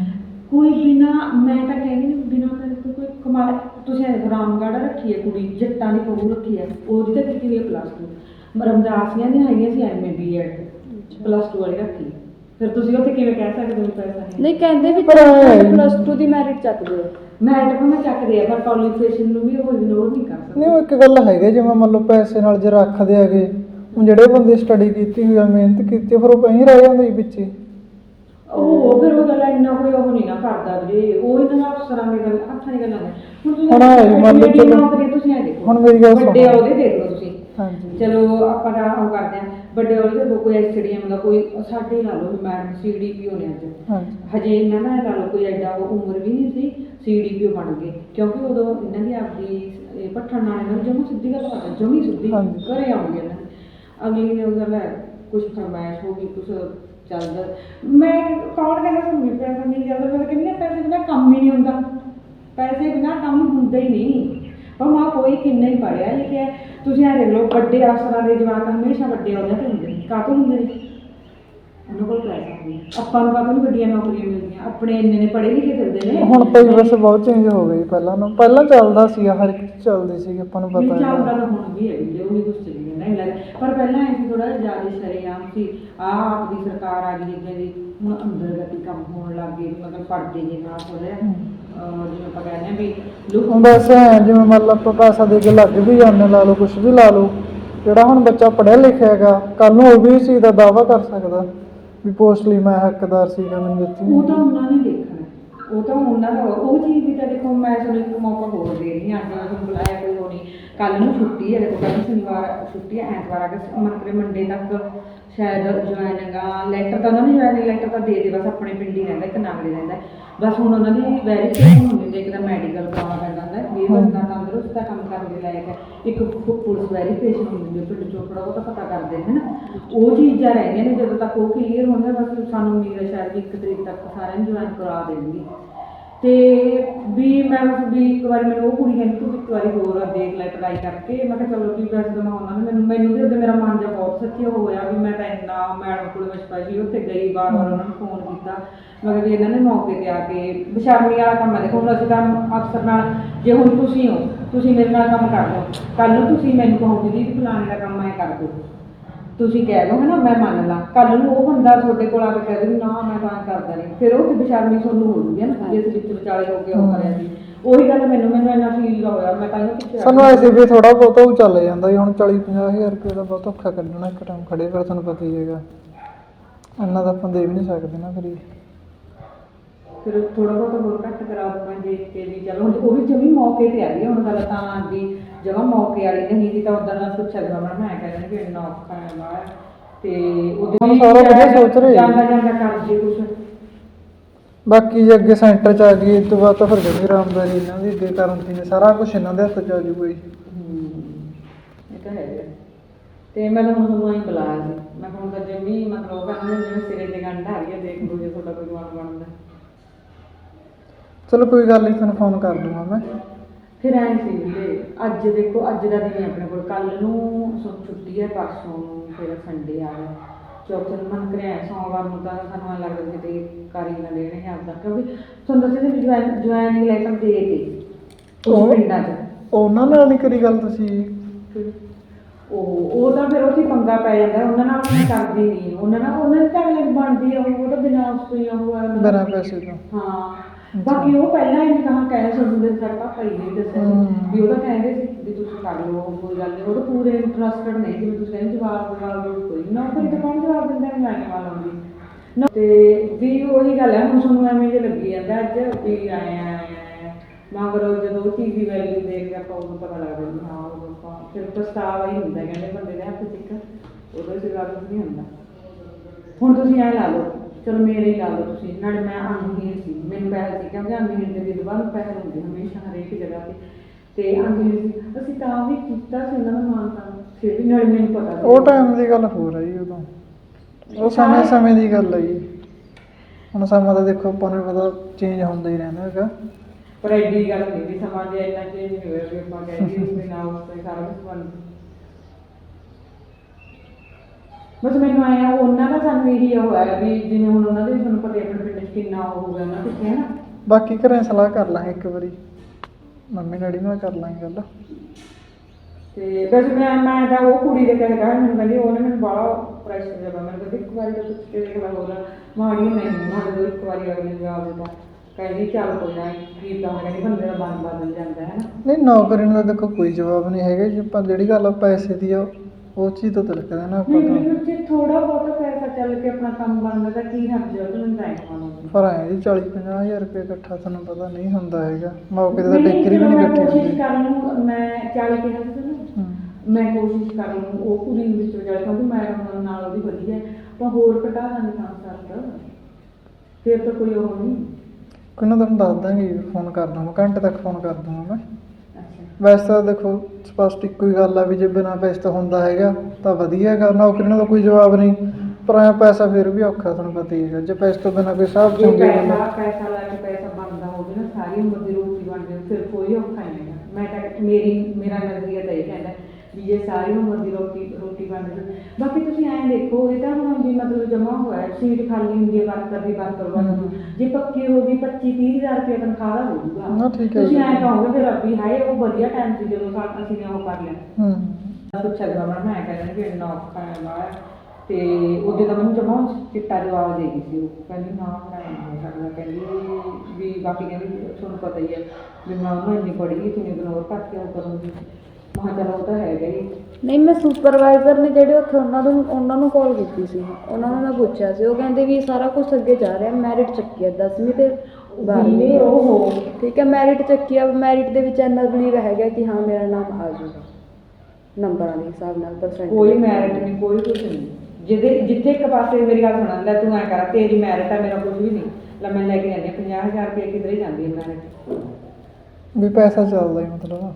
ਕੋਈ ਬਿਨਾ ਮੈਂ ਤਾਂ ਕਹਿੰਦੀ ਨਹੀਂ ਬਿਨਾ ਮੇਰੇ ਤੋਂ ਕੋਈ ਕਮਾਲ ਤੁਸੀਂ ਇਹ ਰਾਮਗੜ੍ਹ ਰੱਖੀ ਹੈ ਕੁੜੀ ਜੱਟਾਂ ਦੀ ਬਹੂ ਰੱਖੀ ਹੈ ਉਹਦੀ ਤਾਂ ਕੀਤੀ ਹੋਈ ਹੈ ਪਲੱਸ 2 ਰਮਦਾਸੀਆਂ ਦੀਆਂ ਹੈਗੀਆਂ ਸੀ ਐਮਏ ਬੀਐਡ ਪਲੱਸ 2 ਵਾਲੀ ਰੱਖੀ। ਫਿਰ ਤੁਸੀਂ ਉੱਥੇ ਕਿਵੇਂ ਕਹਿ ਸਕਦੇ ਹੋ ਪੈਸਾ ਨਹੀਂ ਨਹੀਂ ਕਹਿੰਦੇ ਵੀ ਪਲੱਸ 2 ਦੀ ਮੈਰਿਟ ਚੱਕਦੇ ਆ ਮੈਰਿਟ ਭਾਵੇਂ ਚੱਕਦੇ ਆ ਪਰ ਕੁਆਲੀਫਿਕੇਸ਼ਨ ਨੂੰ ਵੀ ਉਹ ਇਗਨੋਰ ਨਹੀਂ ਕਰ ਨਹੀਂ ਉਹ ਇੱਕ ਗੱਲ ਹੈਗੇ ਜਿਵੇਂ ਮੰਨ ਲਓ ਪੈਸੇ ਨਾਲ ਜੇ ਰੱਖਦੇ ਹੈਗੇ ਹੁਣ ਜਿਹੜੇ ਬੰਦੇ ਸਟੱਡੀ ਕੀਤੀ ਹੋਈ ਆ ਮਿਹਨਤ ਕੀਤੀ ਆ, ਫਿਰ ਉਹ ਪਈ ਰਹਿ ਜਾਂਦੇ ਜੀ ਵਿੱਚੇ ਉਹ ਫਿਰ ਉਹ ਗੱਲ ਇੰਨਾ ਕੋਈ ਉਹ ਨਹੀਂ ਨਾ ਕਰਦਾ ਵੀਰੇ ਉਹ ਇਹਨਾਂ ਨਾਲ ਅਫਸਰਾਂ ਦੀ ਗੱਲ ਹੱਥਾਂ ਦੀ ਗੱਲਾਂ ਨੇ ਹੁਣ ਤੁਸੀਂ ਹੁਣ ਇਹ ਮੰਨ ਲਓ ਜਿਹੜੀਆਂ ਚਲੋ- ਨੌਕਰੀਆਂ ਤੁਸੀਂ ਇਹ ਦੇਖੋ ਹੁਣ ਮੇਰੀ ਗੱਲ ਵੱਡੇ ਸੁਣੋ। ਉਹਦੇ ਦੇਖ ਲਓ ਤੁਸੀਂ। ਹਾਂਜੀ। ਚਲੋ ਆਪਾਂ ਤਾਂ ਉਹ ਕਰਦੇ ਆ ਵੱਡੇ ਉਹਦੇ ਦੇਖੋ ਕੋਈ ਐਸਡੀਐਮ ਦਾ ਕੋਈ ਸਾਡੇ ਲਾ ਲਓ ਮੈਡਮ ਸੀਡੀਪੀਓ ਨੇ ਅੱਜ। ਹਾਂਜੀ। ਹਜੇ ਇਹਨਾਂ ਦਾ ਲਾ ਲਓ ਕੋਈ ਐਡਾ ਉਹ ਉਮਰ ਵੀ ਨਹੀਂ ਸੀ ਸੀਡੀਪੀਓ ਬਣ ਗਏ। ਕਿਉਂਕਿ ਉਦੋਂ ਇਹਨਾਂ ਦੀ ਆਪਦੀ ਇਹ ਪੱਠਣ ਨਾਲ ਇਹਨਾਂ ਨੂੰ ਜਮੂ ਸਿੱਧੀ ਗੱਲ ਕਰਦੇ ਜਮੀ ਸਿੱਧੀ ਹਾਂਜੀ। ਘਰੇ ਆਉਂਗੇ ਇਹਨਾਂ ਨੇ ਅਗਲੀ ਨੇ ਉਹ ਗੱਲ ਹੈ ਕੁਝ ਫਰਮਾਇਸ਼ ਹੋ ਗਈ ਕੁਝ ਚੱਲਦਾ। ਮੈਂ ਕੌਣ ਕਹਿੰਦਾ ਤੁਹਾਨੂੰ ਵੀ ਪੈਸਾ ਨਹੀਂ ਜਾਂਦਾ ਮੈਂ ਤਾਂ ਕਹਿੰਦੀ ਪੈਸੇ ਬਿਨਾ ਕੰਮ ਹੀ ਨਹੀਂ ਹੁੰਦਾ। ਪੈਸੇ ਬਿਨਾ ਕੰਮ ਹੁੰਦਾ ਹੀ ਨਹੀਂ। ਪਰ ਮਾਂ ਕੋਈ ਕਿੰਨਾ ਹੀ ਪੜਿਆ ਲਿਖਿਆ। ਤੁਸੀਂ ਇਹ ਦੇਖ ਲਓ ਵੱਡੇ ਅਫਸਰਾਂ ਦੇ ਜਵਾਕ ਹਮੇਸ਼ਾ ਵੱਡੇ ਅਹੁਦਿਆਂ ਤੇ ਹੁੰਦੇ ਨੇ। ਕਾਹਤੋਂ ਹੁੰਦੇ ਨੇ? ਉਹਨਾਂ ਕੋਲ ਪੈਸਾ ਹੁੰਦਾ ਆਪਾਂ ਨੂੰ ਕਾਹਤੋਂ ਵੱਡੀਆਂ ਨੌਕਰੀਆਂ ਮਿਲਦੀਆਂ? ਆਪਣੇ ਇੰਨੇ ਨੇ ਪੜ੍ਹੇ ਲਿਖੇ ਫਿਰਦੇ ਨੇ। ਹੁਣ ਪਈ ਵੈਸੇ ਬਹੁਤ ਚੇਂਜ ਹੋ ਗਈ। ਪਹਿਲਾਂ ਨੂੰ ਪਹਿਲਾਂ ਚੱਲਦਾ ਸੀ ਹਰ ਇੱਕ ਚੀਜ਼ ਚੱਲਦੀ ਸੀ ਆਪਾਂ ਨੂੰ ਨਹੀਂ ਪਤਾ ਚੱਲਦਾ ਹੈ ਤਾਂ ਹੁਣ ਵੀ ਹੈ ਵੀਡੀਓ ਵੀ ਕੁਝ ਚੱਲੀ ਨਹੀਂ ਲੱਗਦਾ ਪਰ ਪਹਿਲਾਂ ਇਹ ਥੋੜਾ ਜ਼ਿਆਦਾ ਸ਼ਰੇਆਮ ਸੀ। ਆਹ ਆਪ ਦੀ ਸਰਕਾਰ ਆ ਗਈ ਜਿੱਦਾਂ ਦੀ ਹੁਣ ਅੰਦਰ ਗਤੀ ਕੰਮ ਹੋਣ ਲੱਗ ਗਏ ਮਤਲਬ ਪਰਦੇ ਜੇ ਨਾਲ ਹੋ ਰਿਹਾ ਜਿਵੇਂ ਆਪਾਂ ਕਹਿੰਦੇ ਆ ਵੀ ਲੋਕ ਹੁਣ ਵੈਸੇ ਐਂ ਜਿਵੇਂ ਮੰਨ ਲਓ ਆਪਾਂ ਪੈਸਾ ਦੇ ਕੇ ਲੱਗ ਵੀ ਜਾਂਦੇ ਲਾ ਲਓ ਕੁਝ ਵੀ ਲਾ ਲਓ। ਜਿਹੜਾ ਹੁਣ ਬੱਚਾ ਪੜ੍ਹਿਆ ਲਿਖਿਆ ਹੈਗਾ ਕੱਲ ਨੂੰ ਉਹ ਵੀ ਇਸ ਚੀਜ਼ ਦਾ ਦਾਅਵਾ ਕਰ ਸਕਦਾ। ਵੀ ਪੋਸਟ ਲਈ ਮੈਂ ਹੱਕਦਾਰ ਸੀਗਾ ਮੈਨੂੰ ਦਿੱਤੀ ਉਹ ਤਾਂ ਉਹਨਾਂ ਨੇ ਦੇਖਣਾ ਉਹ ਤਾਂ ਉਹਨਾਂ ਦਾ ਉਹ ਚੀਜ਼ ਦੀ ਤਾਂ ਦੇਖੋ ਮੈਂ ਤੁਹਾਨੂੰ ਇੱਕ ਮੌਕਾ ਹੋਰ ਦੇ ਰਹੀ ਹਾਂ ਤੁਹਾਨੂੰ ਬੁਲਾਇਆ ਕੋਈ ਹੋਣੀ। ਕੱਲ ਨੂੰ ਛੁੱਟੀ ਹੈ ਦੇਖੋ ਕੱਲ ਸ਼ਨੀਵਾਰ ਛੁੱਟੀ ਹੈ ਐਤਵਾਰ ਆ ਕੇ ਮਤਲਬ ਮੰਡੇ ਤੱਕ ਸ਼ਾਇਦ ਜੁਆਇਨ ਹੈਗਾ। ਲੈਟਰ ਤਾਂ ਉਹਨਾਂ ਨੇ ਜੁਆਇਨ ਲੈਟਰ ਤਾਂ ਦੇ ਦੇ ਬਸ ਆਪਣੇ ਪਿੰਡ ਹੀ ਰਹਿੰਦਾ ਇੱਕ ਨਾਗੜੇ ਰਹਿੰਦਾ। ਬਸ ਹੁਣ ਉਹਨਾਂ ਦੀ ਵੈਰੀਫਿਕੇਸ਼ਨ ਹੁੰਦੀ ਹੈ ਇੱਕ ਤਾਂ ਮੈਡੀਕਲ ਕਰਾਉਣਾ ਪੈਂਦਾ ਹੁੰਦਾ ਵੀ ਇਹ ਬੰਦਾ ਤੰਦਰੁਸਤ ਹੈ ਕੰਮ ਕਰਨ ਦੇ ਲਾਇਕ ਹੈ। ਇੱਕ ਪੁਲਿਸ ਵੈਰੀਫਿਕੇਸ਼ਨ ਹੁੰਦੀ ਹੈ ਪਿੰਡ ਚੋਂ ਥੋੜਾ ਬਹੁਤਾ ਪਤਾ ਕਰਦੇ ਨੇ ਨਾ ਉਹ ਚੀਜ਼ਾਂ ਰਹਿੰਦੀਆਂ ਨੇ ਜਦੋਂ ਤੱਕ ਉਹ ਕਲੀਅਰ ਹੋਣਗੇ ਬਸ ਸਾਨੂੰ ਉਮੀਦ ਹੈ ਸ਼ਾਇਦ ਇੱਕ ਤਰੀਕ ਤੱਕ ਸਾਰਿਆਂ ਨੂੰ ਜੁਆਇਨ ਕਰਾ ਦੇਣਗੇ। ਤੇ ਵੀ ਮੈਂ ਵੀ ਇੱਕ ਵਾਰੀ ਮੈਨੂੰ ਉਹ ਕੁੜੀ ਕਹਿੰਦੀ ਤੂੰ ਇੱਕ ਵਾਰੀ ਹੋਰ ਦੇਖ ਲੈ ਟਰਾਈ ਕਰਕੇ। ਮੈਂ ਕਿਹਾ ਚਲੋ ਵੀ ਵੈਸੇ ਤਾਂ ਮੈਂ ਉਹਨਾਂ ਨੂੰ, ਮੈਨੂੰ ਮੈਨੂੰ ਵੀ ਉਹਦੇ ਮੇਰਾ ਮਨ ਜਿਹਾ ਬਹੁਤ ਸੱਚੇ ਹੋ ਹੋਇਆ ਵੀ ਮੈਂ ਤਾਂ ਇੰਨਾ ਮੈਡਮ ਕੋਲ ਮੈਂ ਉੱਥੇ ਗਈ ਵਾਰ ਵਾਰ ਉਹਨਾਂ ਨੂੰ ਫੋਨ ਕੀਤਾ। ਮੈਂ ਕਿਹਾ ਵੀ ਇਹਨਾਂ ਨੇ ਮੌਕੇ ਤੇ ਆ ਕੇ ਬਿਸ਼ਰਮੀ ਵਾਲਾ ਕੰਮ ਹੈ ਦੇਖੋ ਹੁਣ ਅਸੀਂ ਤਾਂ ਅਫਸਰ ਨਾਲ, ਜੇ ਹੁਣ ਤੁਸੀਂ ਹੋ, ਤੁਸੀਂ ਮੇਰੇ ਨਾਲ ਕੰਮ ਕਰ ਲਓ। ਕੱਲ ਨੂੰ ਤੁਸੀਂ ਮੈਨੂੰ ਕਹੋਗੇ ਜੀ ਵੀ ਫਲਾਣੇ ਦਾ ਕੰਮ ਐ ਕਰ ਦਿਓ। ਤੁਸੀਂ ਕਹਿ ਦੋ ਹਨਾ ਮੈਂ ਮੰਨ ਲਾਂ। ਕੱਲ ਨੂੰ ਉਹ ਬੰਦਾ ਤੁਹਾਡੇ ਕੋਲ ਆ ਕੇ ਕਹਿ ਦੇ ਨਾ ਮੈਂ ਤਾਂ ਕਰਦਾ ਨਹੀਂ। ਫਿਰ ਉਹ ਤੇ ਬਿਸ਼ਰਮੀ ਤੁਹਾਨੂੰ ਹੋਊਗੀ ਨਾ ਜੇ ਅਸੀਂ ਵਿੱਚ ਵਿਚਾਲੇ ਹੋ ਕੇ ਉਹ ਕਰਿਆ ਸੀ। ਉਹੀ ਗੱਲ ਮੈਨੂੰ ਮੈਨੂੰ ਇੰਨਾ ਫੀਲ ਹੋਇਆ ਮੈਂ ਤਾਂ ਇਹ ਪਿੱਛੇ ਆ ਸਾਨੂੰ ਐਸੇ ਵੀ ਥੋੜਾ ਬਹੁਤਾ ਉਹ ਚੱਲ ਜਾਂਦਾ ਜੀ ਹੁਣ 40 ਹਜ਼ਾਰ ਰੁਪਏ ਦਾ ਬਹੁਤ ਔਖਾ ਕੱਢਣਾ ਇੱਕ ਟਾਈਮ ਖੜੇ ਪਰ ਤੁਹਾਨੂੰ ਪਤਾ ਹੀ ਹੈਗਾ। ਇੰਨਾ ਤਾਂ ਆਪਾਂ ਦੇ ਵੀ ਨਹੀਂ ਸਕਦੇ ਨਾ ਫਿਰ ਫਿਰ ਥੋੜਾ ਬਹੁਤ ਹੋਰ ਘੱਟ ਕਰਾ ਦੂੰਗਾ ਦੇਖ ਕੇ ਵੀ ਚਲੋ ਉਹ ਵੀ ਜਮੀ ਮੌਕੇ ਤੇ ਆ ਗਈ ਹੁਣ ਗੱਲ ਤਾਂ ਵੀ ਜਮਾ ਮੌਕੇ ਵਾਲੀ ਨਹੀਂ ਦੀ ਤਾਂ ਉਦੋਂ ਨਾਲ ਪੁੱਛਿਆ ਗਿਆ ਮੈਂ ਮੈਂ ਕਹਿੰਦਾ ਕਿ ਇੰਨਾ ਔਖਾ ਹੈ ਬਾਹਰ। ਤੇ ਉਹਦੇ ਹੁਣ ਸਾਰਾ ਵਧੀਆ ਸੋਚ ਰਹੇ। ਜਾਂਦਾ ਜਾਂਦਾ ਕਰ ਜੇ ਕੁਛ। ਬਾਕੀ ਜੇ ਅੱਗੇ ਸੈਂਟਰ ਚ ਆ ਗਈ ਇਸ ਤੋਂ ਬਾਅਦ ਤਾਂ ਫਿਰ ਜਮੀ ਰਾਮਦਾਰੀ ਇਹਨਾਂ ਦੀ ਅੱਗੇ ਕਰਨ ਦੀ ਸਾਰਾ ਕੁਝ ਇਹਨਾਂ ਦੇ ਹੱਥ ਚ ਆ ਜੂਗਾ ਜੀ ਇਹ ਤਾਂ ਹੈ। ਤੇ ਮੈਂ ਤਾਂ ਹੁਣ ਤੁਹਾਨੂੰ ਆਈ ਬੁਲਾਇਆ ਸੀ ਮੈਂ ਹੁਣ ਤਾਂ ਜਮੀ ਮਤਲਬ ਕਹਿੰਦੇ ਜਿਵੇਂ ਸਿਰੇ ਤੇ ਗੰਢ ਆ ਹੈ ਦੇਖ ਲਓ ਜੇ ਤੁਹਾਡਾ ਕੋਈ ਮਨ ਬਣਦਾ। ਚਲੋ ਕੋਈ ਗੱਲ ਨਹੀਂ ਤੁਹਾਨੂੰ ਫੋਨ ਕਰ ਦੂੰਗਾ ਮੈਂ। ਫਿਰ ਐਂ ਸੀ ਵੀਰੇ ਅੱਜ ਦੇਖੋ ਅੱਜ ਦਾ ਦਿਨ ਹੈ ਆਪਣੇ ਕੋਲ। ਕੱਲ ਨੂੰ ਸੋ ਛੁੱਟੀ ਹੈ ਪਰਸੋਂ ਨੂੰ ਫਿਰ ਸੰਡੇ ਆ ਗਿਆ ਚੌਥੇ ਨੂੰ ਮਨ ਕਰਿਆ ਸੋਮਵਾਰ ਨੂੰ ਤਾਂ ਸਾਨੂੰ ਐਂ ਲੱਗਦਾ ਕਿ ਤੇ ਕਾਰੀ ਨਾ ਦੇਣੇ ਹੈ ਆਪਦਾ। ਕਿਉਂਕਿ ਤੁਹਾਨੂੰ ਦੱਸਿਆ ਸੀ ਜੁਆਇਨ ਜੁਆਇਨਿੰਗ ਲੈਟਰ ਦੇ ਕੇ ਉਹ- ਉਹ ਪਿੰਡਾਂ 'ਚ। ਉਹਨਾਂ ਨਾਲ ਨਹੀਂ ਕਰੀ ਗੱਲ ਤੁਸੀਂ? ਉਹ ਉਹ ਤਾਂ ਫਿਰ ਉੱਥੇ ਪੰਗਾ ਪੈ ਜਾਂਦਾ ਉਹਨਾਂ ਨਾਲ ਮੈਂ ਕਰਦੀ ਨਹੀਂ ਉਹਨਾਂ ਨਾਲ ਉਹਨਾਂ ਦੀ ਤਾਂ ਅਗਲੇ ਬਣਦੀ ਆ ਉਹ ਤਾਂ ਬਿਨਾਂ ਉਸ ਤੋਂ ਹੀ ਉਹ ਹੈ। ਉਹਨਾਂ ਦਾ। ਬਿਨਾਂ ਪੈਸੇ ਤੋਂ। ਹਾਂ। ਬਾਕੀ ਉਹ ਪਹਿਲਾਂ ਹੀ ਕਹਾ ਕਹਿ ਸਕਦੇ ਸਾਡਾ ਪਾਪਾ ਹੀ ਨਹੀਂ ਦੱਸਿਆ। ਸੀ ਵੀ ਉਹ ਤਾਂ ਕਹਿੰਦੇ ਸੀ ਵੀ ਤੁਸੀਂ ਕਰ ਲਓ ਕੋਈ ਗੱਲ ਨਹੀਂ। ਉਹ ਤਾਂ ਪੂਰੇ ਇੰਟਰਸਟਡ ਨਹੀਂ ਜਿਵੇਂ ਤੁਸੀਂ ਕਹਿੰਦੇ ਜਵਾਬ ਜਵਾਬ ਦਿਓ ਕੋਈ ਨਾ ਕੋਈ ਤਾਂ ਕੌਣ ਜਵਾਬ ਦਿੰਦਾ ਹੈ? ਮੈਂ ਕਿਹਾ ਲਾਉਂਦੀ ਨਾ ਤੇ ਵੀ ਉਹੀ ਗੱਲ ਹੈ ਹੁਣ ਤੁਹਾਨੂੰ ਐਵੇਂ ਜੇ ਲੱਗੀ ਜਾਂਦਾ ਅੱਜ ਵੀ ਆਏ ਆਏ ਮਗਰ ਉਹ ਜਦੋਂ ਉਹ ਚੀਜ਼ ਦੀ ਵੈਲਿਊ ਦੇਖ ਕੇ ਆਪਾਂ ਉਦੋਂ ਪਤਾ ਲੱਗਦਾ ਵੀ ਹਾਂ ਉਦੋਂ ਆਪਾਂ ਫਿਰ ਪਛਤਾਵਾ ਹੀ ਹੁੰਦਾ ਕਹਿੰਦੇ ਬੰਦੇ ਦੇ ਹੱਥ 'ਚ ਇੱਕ। ਕੁਝ ਨਹੀਂ ਹੁੰਦਾ। ਹੁਣ ਤੁਸੀਂ ਐ ਲਾ ਲਓ ਚਲੋ ਮੇਰੇ ਹੀ ਲਾ ਲਓ ਤੁਸੀਂ ਨਾਲੇ ਮੈਂ ਅੰਗਹੀਣ ਸੀ ਮੈਨੂੰ ਪੈਸੇ ਸੀ ਕਿਉਂਕਿ ਅੰਗਹੀਣ ਦੇ ਵਿਧਵਾ ਨੂੰ ਪੈਸੇ ਹੁੰਦੇ ਹਮੇਸ਼ਾ ਹਰੇਕ ਜਗ੍ਹਾ ਤੇ। ਤੇ ਅੰਗਹੀਣ ਸੀ ਅਸੀਂ ਤਾਂ ਵੀ ਕੀਤਾ ਸੀ ਉਹਨਾਂ ਨੂੰ ਮਾਨਤਾ ਫਿਰ ਵੀ ਨਾਲੇ ਮੈਨੂੰ ਪਤਾ ਸੀ। ਉਹ ਟਾਈਮ ਦੀ ਗੱਲ ਹੋ ਰਹੀ ਉਦੋਂ। ਉਹ ਸਮੇਂ ਸਮੇਂ ਦੀ ਗੱਲ ਹੈ ਜੀ। ਹੁਣ ਸਮਾਂ ਤਾਂ ਦੇਖੋ ਆਪਾਂ ਨੂੰ ਪਤਾ ਚੇਂਜ ਹੁੰਦਾ ਹੀ ਰਹਿੰਦਾ ਹੈਗਾ। ਪਰ ਐਡੀ ਗੱਲ ਨਹੀਂ ਵੀ ਸਮਾਜ ਦੇ ਇੰਨਾ ਚੇਂਜ ਨਹੀਂ ਹੋਇਆ ਵੀ ਆਪਾਂ ਕਹਿੰਦੇ ਉਸ ਦੇ ਨਾਲ ਉਸ ਤੋਂ ਸਾਰਾ ਕੁਝ ਬਣ ਬਸ ਮੈਨੂੰ ਆਇਆ ਉਹਨਾਂ ਦਾ ਸਾਨੂੰ ਇਹੀ ਹੋਇਆ ਵੀ ਜਿਵੇਂ ਹੁਣ ਉਹਨਾਂ ਦੇ ਤੁਹਾਨੂੰ ਪਤਾ ਹੀ ਆਪਣੇ ਪਿੰਡ 'ਚ ਕਿੰਨਾ ਉਹ ਹੋ ਗਿਆ ਉਹਨਾਂ ਪਿੱਛੇ ਹੈ ਨਾ? ਬਾਕੀ ਘਰੇ ਸਲਾਹ ਕਰ ਲਾਂਗੇ ਇੱਕ ਵਾਰੀ। ਮੰਮੀ ਡੈਡੀ ਨਾਲ ਕਰ ਲਾਂਗੇ ਗੱਲ। ਤੇ ਵੈਸੇ ਮੈਂ ਮੈਂ ਤਾਂ ਉਹ ਕੁੜੀ ਦੇ ਕਹਿ ਕਹਾ ਮੈਨੂੰ ਕਹਿੰਦੀ ਉਹਨੇ ਮੈਨੂੰ ਬੜਾ ਪ੍ਰੈਸ਼ਰ ਦਿੱਤਾ ਮੈਨੂੰ ਕਹਿੰਦੀ ਇੱਕ ਵਾਰੀ ਤਾਂ ਪੁੱਛ ਕੇ ਦੇਖ ਲੈ ਹੋਰ। ਮਾੜੀ ਨਹੀਂ ਇੱਕ ਵਾਰੀ ਅਗਲੇ ਜਵਾਬ ਦਿੱਤਾ ਕਹਿੰਦੀ ਚੱਲ ਕੋਈ ਨਾ ਕੀ ਤਾਂ ਕਹਿੰਦੀ ਬੰਦੇ ਦਾ ਮਨ ਬਦਲ ਜਾਂਦਾ ਹੈ ਨਾ? ਨਹੀਂ ਨੌਕਰੀ ਨੂੰ ਤਾਂ ਦੇਖੋ ਕੋਈ ਜਵਾਬ ਨਹੀਂ ਹੈਗਾ। ਜੀ ਆਪਾਂ ਜਿਹੜੀ ਗੱਲ ਪੈਸੇ ਦੀ ਆ ਉਹ ਚੀਜ਼ ਤੋਂ ਤਿਲਕਦੇ ਨਾ ਆਪਾਂ ਤਾਂ। ਮੈਨੂੰ ਜੇ ਥੋੜਾ ਬਹੁਤਾ ਪੈਸਾ ਚੱਲ ਕੇ ਆਪਣਾ ਕੰਮ ਬਣਦਾ ਤਾਂ ਕੀ ਹੱਥ ਜੋੜ ਮੈਨੂੰ ਤਾਂ ਕਮਾਉਣਾ ਪਰ ਐ ਜੀ 40 ਹਜ਼ਾਰ ਰੁਪਏ ਇਕੱਠਾ ਤੁਹਾਨੂੰ ਪਤਾ ਨਹੀਂ ਹੁੰਦਾ ਹੈਗਾ। ਮੌਕੇ ਤੇ ਤਾਂ ਡਿਗਰੀ ਵੀ ਨਹੀਂ ਮੈਂ ਇਕੱਠੀ ਕੋਸ਼ਿਸ਼ ਹੁੰਦੀ। ਕਰ ਲੂੰ ਮੈਂ 40 ਕਿਹਾ ਸੀ ਤੈਨੂੰ ਹੂੰ। ਮੈਂ ਕੋਸ਼ਿਸ਼ ਕਰ ਲੂੰ ਉਹ ਕੁੜੀ ਨੂੰ ਵਿੱਚ ਵਿਚਾਲੇ ਕਿਉਂਕਿ ਮੈਡਮ ਨਾਲ ਉਹਦੀ ਵਧੀਆ ਹੈ। ਆਪਾਂ ਹੋਰ ਘਟਾ ਦਾਂਗੇ ਤਾਂ ਸਰ ਫਿਰ ਤਾਂ ਕੋਈ ਉਹ ਨਹੀਂ। ਕੋਈ ਨਾ ਤੁਹਾਨੂੰ ਦੱਸ ਦਾਂਗੇ ਫੋਨ ਕਰ ਦੂੰਗਾ ਘੰਟੇ ਤੱਕ ਫੋਨ ਕਰ ਦੂੰਗਾ ਮੈਂ। ਵੈਸੇ ਤਾਂ ਦੇਖੋ ਸਪਸ਼ਟ ਇੱਕੋ ਹੀ ਗੱਲ ਆ ਵੀ ਜੇ ਬਿਨਾਂ ਪੈਸੇ ਤੋਂ ਹੁੰਦਾ ਹੈਗਾ ਤਾਂ ਵਧੀਆ ਹੈਗਾ ਨੌਕਰੀ ਨਾਲ ਕੋਈ ਜਵਾਬ ਨਹੀਂ। ਪਰ ਐਂ ਪੈਸਾ ਫਿਰ ਵੀ ਔਖਾ ਤੁਹਾਨੂੰ ਪਤਾ ਹੀ ਹੈਗਾ। ਜੇ ਪੈਸੇ ਤੋਂ ਬਿਨਾਂ ਕੋਈ ਜੇ ਚੰਗੀ ਗੱਲ ਪੈਸਾ ਲਾ ਕੇ ਪੈਸਾ ਬਣਦਾ ਹੋਵੇ ਨਾ ਸਾਰੀ ਉਮਰ ਦੀ ਰੋਟੀ ਬਣ ਜਾਵੇ ਫਿਰ ਕੋਈ ਔਖਾ ਨਹੀਂ ਹੈਗਾ। ਮੈਂ ਤਾਂ ਮੇਰੀ ਮੇਰਾ ਨਜ਼ਰੀਆ ਤਾਂ ਇਹ ਕਹਿੰਦਾ ਵੀ ਜੇ ਸਾਰੀ ਉਮਰ ਦੀ ਰੋਟੀ ਰੋਟੀ ਬਣ ਜਾਵੇ ਬਾਕੀ ਤੁਸੀਂ ਐਂ ਦੇਖੋ ਇਹ ਤਾਂ ਹੁਣ ਵੀ ਮਤਲਬ ਜਮਾ ਹੋਇਆ ਸੀਟ ਖਾਲੀ ਹੁੰਦੀ ਹੈ ਵਰਕਰ ਦੀ ਵਰਕਰ ਹਮ। ਜੇ ਪੱਕੀ ਹੋ ਗਈ 25 30000 ਰੁਪਏ ਤਨਖਾਹ ਦਾ ਹੋਊਗਾ। ਨਾ, ਠੀਕ ਹੈ ਤੁਸੀਂ। ਐਂ ਕਹੋਗੇ ਫਿਰ ਅੱਬੀ ਹਾਏ ਉਹ ਵਧੀਆ ਟਾਈਮ ਸੀ ਜਦੋਂ ਸਾ- ਅਸੀਂ ਨੇ ਉਹ ਕਰ ਲਿਆ। ਹੂੰ ਪੁੱਛਿਆ ਗਿਆ ਮੈਂ ਮੈਂ ਕਹਿੰਦਾ ਕਿ ਇੰਨਾ ਔਖਾ ਹੈ ਬਾਹਰ। ਤੇ ਉਹਦੇ ਤਾਂ ਮੈਨੂੰ ਜਮਾ ਚਿੱਟਾ ਜਵਾਬ ਦੇ ਗਈ ਸੀ ਉਹ। ਕਹਿੰਦੀ ਨਾ ਪੜਾਈ ਨਹੀਂ ਹੋ ਸਕਦਾ। ਕਹਿੰਦੀ ਵੀ ਬਾਕੀ ਕਹਿੰਦੀ ਤੁਹਾਨੂੰ ਪਤਾ ਹੀ ਹੈ ਵੀ ਮੈਂ ਉਹਨੂੰ ਇੰਨੀ ਪੜ੍ਹੀ ਗਈ ਇਗਨੋਰ ਕਰਕੇ ਉਹ ਕਰੂੰਗੀ। ਹਾਂ ਚਲੋ ਉਹ ਤਾਂ ਹੈਗਾ ਹੀ। ਨਹੀਂ ਮੈਂ ਸੁਪਰਵਾਈਜ਼ਰ ਨੇ ਜਿਹੜੇ ਉੱਥੇ ਉਹਨਾਂ ਨੂੰ ਉਹਨਾਂ ਨੂੰ ਕਾਲ ਕੀਤੀ ਸੀ। ਉਹਨਾਂ ਨੂੰ ਮੈਂ ਪੁੱਛਿਆ ਸੀ। ਉਹ ਕਹਿੰਦੇ ਵੀ ਸਾਰਾ ਕੁਝ ਅੱਗੇ ਜਾ ਰਿਹਾ। ਮੈਰਿਟ ਚੱਕੀ ਹੈ 10ਵੀਂ ਤੇ 12ਵੀਂ ਵੀਰੇ ਉਹ ਠੀਕ ਹੈ ਮੈਰਿਟ ਚੱਕੀ ਆ। ਮੈਰਿਟ ਦੇ ਵਿੱਚ ਇੰਨਾ ਬਲੀਵ ਹੈਗਾ ਕਿ ਹਾਂ ਮੇਰਾ ਨਾਮ ਆ ਜਾਊਗਾ ਨੰਬਰਾਂ ਦੇ ਹਿਸਾਬ ਨਾਲ ਪਰਸੈਂਟ ਕੋਈ ਮੈਰਿਟ ਨਹੀਂ ਕੋਈ ਕੁਝ ਨਹੀਂ। ਜਿਹਦੇ ਜਿੱਥੇ ਇੱਕ ਪਾਸੇ ਮੇਰੀ ਗੱਲ ਸੁਣਨ ਲੈ ਤੂੰ ਐ ਕਰ ਤੇਰੀ ਮੈਰਿਟ ਆ ਮੇਰਾ ਕੁਝ ਵੀ ਨਹੀਂ। ਲੈ ਮੈਂ ਲੈ ਕੇ ਜਾਂਦੀ ਹਾਂ। 50000 ਰੁਪਏ ਕਿਧਰੇ ਜਾਂਦੀ ਹੈ ਮੈਰਿਟ ਵੀ ਪੈਸਾ ਚੱਲਦਾ ਹੀ ਮਤਲਬ।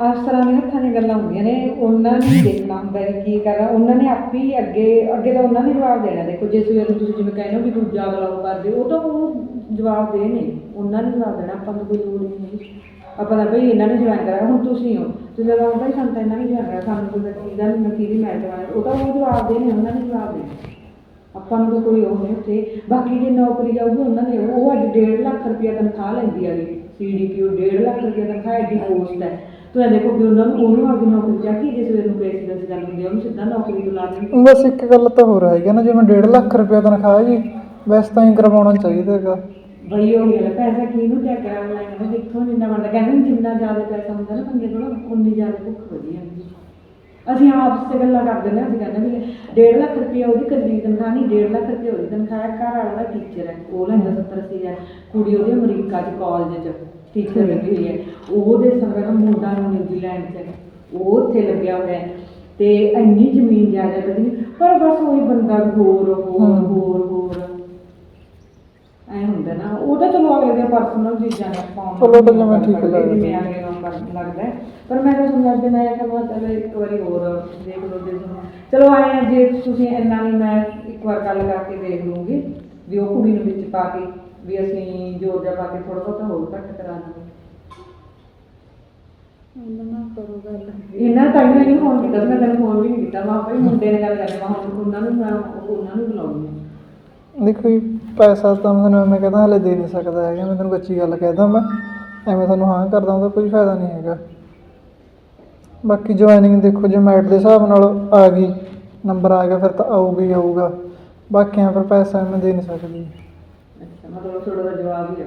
ਅਫਸਰਾਂ ਦੇ ਹੱਥਾਂ ਦੀਆਂ ਗੱਲਾਂ ਹੁੰਦੀਆਂ ਨੇ, ਉਹਨਾਂ ਨੇ ਹੀ ਦੇਖਣਾ ਹੁੰਦਾ ਕਿ ਕੀ ਕਰਨਾ, ਉਹਨਾਂ ਨੇ ਆਪੇ ਹੀ ਅੱਗੇ ਅੱਗੇ ਤਾਂ ਉਹਨਾਂ ਨੇ ਜਵਾਬ ਦੇਣਾ, ਦੇਖੋ ਜੇ ਸਵੇਰ ਨੂੰ ਤੁਸੀਂ ਜਿਵੇਂ ਕਹਿੰਦੇ ਹੋ ਵੀ ਦੂਜਾ ਬਲਾਉ ਉਹ ਕਰਦੇ ਉਹ ਤਾਂ ਉਹ ਜਵਾਬ ਦੇ ਨੇ ਉਹਨਾਂ ਨੇ ਜਵਾਬ ਦੇਣਾ, ਆਪਾਂ ਨੂੰ ਕੋਈ ਲੋੜ ਨਹੀਂ। ਆਪਾਂ ਤਾਂ ਬਈ ਇਹਨਾਂ ਨੇ ਜਵਾਬ ਕਰਾਇਆ ਹੁਣ ਤੁਸੀਂ ਹੋ, ਤੁਸੀਂ ਲਗਾਓ ਭਾਈ ਸਾਨੂੰ ਤਾਂ ਇਹਨਾਂ ਨੇ ਜਵਾਬ ਕਰਾਇਆ ਸਾਨੂੰ ਕੋਈ ਕੀ ਨਹੀਂ ਕੀ ਦੀ ਮੈਰਿਟ ਵਾਲਾ ਉਹ ਤਾਂ ਉਹ ਜਵਾਬ ਦੇ ਨੇ ਉਹਨਾਂ ਨੇ ਜਵਾਬ ਦੇਣਾ ਆਪਾਂ ਨੂੰ ਤਾਂ ਕੋਈ ਉਹ ਨਹੀਂ ਉੱਥੇ, ਬਾਕੀ ਜੇ ਨੌਕਰੀ ਜਾਊਗੀ ਉਹਨਾਂ ਦੇ, ਉਹ ਉਹ ਅੱਜ 1.5 ਲੱਖ ਰੁਪਇਆ ਤਨਖਾਹ ਲੈਂਦੀ ਆ ਗਈ ਸੀਡੀਪੀਓ 1.5 ਲੱਖ ਰੁਪਇਆ ਤਨਖਾਹ ਐਡੀ ਪੋਸਟ ਹੈ। ਤੂੰ ਇਹ ਦੇਖੋ ਵੀ ਉਹਨਾਂ ਨੂੰ ਉਹਨੂੰ ਆਪਣੀ ਨੌਕਰੀ ਚਾਹੀਦੀ ਜੇ ਸਵੇਰ ਨੂੰ ਪ੍ਰੈਸੀਡੈਂਟ ਗੱਲ ਹੁੰਦੀ ਆ ਉਹਨੂੰ ਸਿੱਧਾ ਨੌਕਰੀ ਤੋਂ ਲਾ ਦੇਣ। ਬਸ ਇੱਕ ਗੱਲ ਤਾਂ ਹੋ ਰਹੀ ਹੈ ਨਾ ਜਿਵੇਂ 1.5 ਲੱਖ ਰੁਪਏ ਤਨਖਾਹ ਜੀ ਵੈਸੇ ਤਾਂ ਹੀ ਕਰਵਾਉਣਾ ਚਾਹੀਦਾ ਹੈਗਾ। ਬਈ ਉਹ ਗੱਲ ਪੈਸਾ ਕਿਹਨੂੰ ਚੈੱਕ ਕਰਾਉਣ ਲੈਣਾ ਦੇਖੋ ਜਿੰਨਾ ਬਣਦਾ ਕਹਿੰਦੇ ਨੇ ਜਿੰਨਾ ਜ਼ਿਆਦਾ ਪੈਸਾ ਹੁੰਦਾ ਨਾ ਬੰਦੇ ਕੋਲ ਉਨੀ ਜ਼ਿਆਦਾ ਭੁੱਖ ਵਧੀ ਜਾਂਦੀ ਅਸੀਂ ਆਪਸ ਵਿੱਚ ਗੱਲਾਂ ਕਰਦੇ ਨੇ ਅਸੀਂ ਕਹਿੰਦੇ ਵੀ 1.5 ਲੱਖ ਰੁਪਏ ਉਹਦੀ ਕੱਲੀ ਤਨਖਾਹ ਨਹੀਂ 1.5 ਲੱਖ ਰੁਪਏ ਉਹਦੀ ਤਨਖਾਹ ਹੈ ਘਰ ਵਾਲਾ ਦਾ ਟੀਚਰ ਹੈ ਉਹ ਲੈਂਦਾ 70 ਅੱਸੀ ਹਜ਼ਾਰ ਕੁੜੀ ਉਹਦੀ ਅਮਰੀਕਾ 'ਚ ਕਾਲਜ 'ਚ ਟੀਚਰ ਲੱਗੀ ਹੋਈ ਹੈ ਉਹਦੇ ਸੰਗ ਮੁੰਡਾ ਨੂੰ ਨਿਊਜ਼ੀਲੈਂਡ 'ਚ। ਉਹ ਉੱਥੇ ਲੱਗਿਆ ਹੋਇਆ ਹੈ ਤੇ ਇੰਨੀ ਜ਼ਮੀਨ ਜਾਇਦਾਦ ਉਹਦੀ ਪਰ ਬਸ ਉਹੀ ਬੰਦਾ ਹੋਰ ਹੋਰ। ਹੋਰ ਹੋਰ ਐ ਹੁੰਦਾ ਨਾ ਉਹ ਤਾਂ ਚਲੋ ਅਗਲੇ ਦੀਆਂ ਪਰਸਨਲ ਚੀਜ਼ਾਂ ਆਪਾਂ ਚਲੋ ਤਾਂ ਜਿਵੇਂ ਠੀਕ ਲੱਗਦਾ। ਪਰ ਮੈਂ ਤਾਂ ਤੁਹਾਨੂੰ ਅੱਜ ਮੈਂ ਕਹਿੰਦਾ ਚਲੋ ਇੱਕ ਵਾਰੀ ਹੋਰ ਦੇਖ ਲਓ ਜੇ ਤੁਹਾਨੂੰ ਚਲੋ ਆਏ ਆ ਜੇ ਤੁਸੀਂ ਇੰਨਾ ਨਹੀਂ ਮੈਂ ਇੱਕ ਵਾਰ ਗੱਲ ਕਰਕੇ ਦੇਖ ਲੂੰਗੀ ਵੀ ਉਹ ਕੁੜੀ ਨੂੰ ਵਿੱਚ ਪਾ ਕੇ ਵੀ ਅਸੀਂ ਜੋਰ ਜਾ ਪਾ ਕੇ ਥੋੜਾ ਬਹੁਤਾ ਹੋਰ ਘੱਟ ਕਰਾ ਦਾਂਗੇ ਉਹਨਾਂ ਨਾਲ ਕਰੋ ਗੱਲ। ਇਹਨਾਂ ਤਾਂ ਮੈਂ ਨਹੀਂ ਫੋਨ ਕੀਤਾ ਸੀ, ਮੈਂ ਤੈਨੂੰ ਫੋਨ ਵੀ ਨਹੀਂ ਕੀਤਾ। ਮੈਂ ਆਪੇ ਮੁੰਡੇ ਨਾਲ ਗੱਲ ਕਰਨੀ ਮੈਂ ਹੁਣ ਉਹਨਾਂ ਨੂੰ ਮੈਂ ਉਹਨਾਂ ਨੂੰ ਬੁਲਾਉਂਗੀ ਦੇਖੋ ਜੀ ਪੈਸਾ ਤਾਂ ਮੈਂ ਤੁਹਾਨੂੰ ਐਵੇਂ ਕਹਿੰਦਾ ਹਲੇ ਦੇ ਨਹੀਂ ਸਕਦਾ ਹੈਗਾ। ਮੈਂ ਤੁਹਾਨੂੰ ਕੱਚੀ ਗੱਲ ਕਹਿਦਾ ਮੈਂ। ਐਵੇਂ ਤੁਹਾਨੂੰ ਹਾਂ ਕਰਦਾ ਉਹਦਾ ਕੋਈ ਫਾਇਦਾ ਨਹੀਂ ਹੈਗਾ। ਬਾਕੀ ਜੁਆਇਨਿੰਗ ਦੇਖੋ ਜੇ ਮੈਟ ਦੇ ਹਿਸਾਬ ਨਾਲ ਆ ਗਈ ਨੰਬਰ ਆ ਗਿਆ ਫਿਰ ਤਾਂ ਆਊਗਾ ਹੀ ਆਊਗਾ। ਬਾਕੀਆਂ ਫਿਰ ਪੈਸਾ ਮੈਂ ਦੇ ਨਹੀਂ ਸਕਦੀ। ਅੱਛਾ ਮਤਲਬ ਥੋੜਾ ਦਾ ਜਵਾਬ ਹੀ ਆ।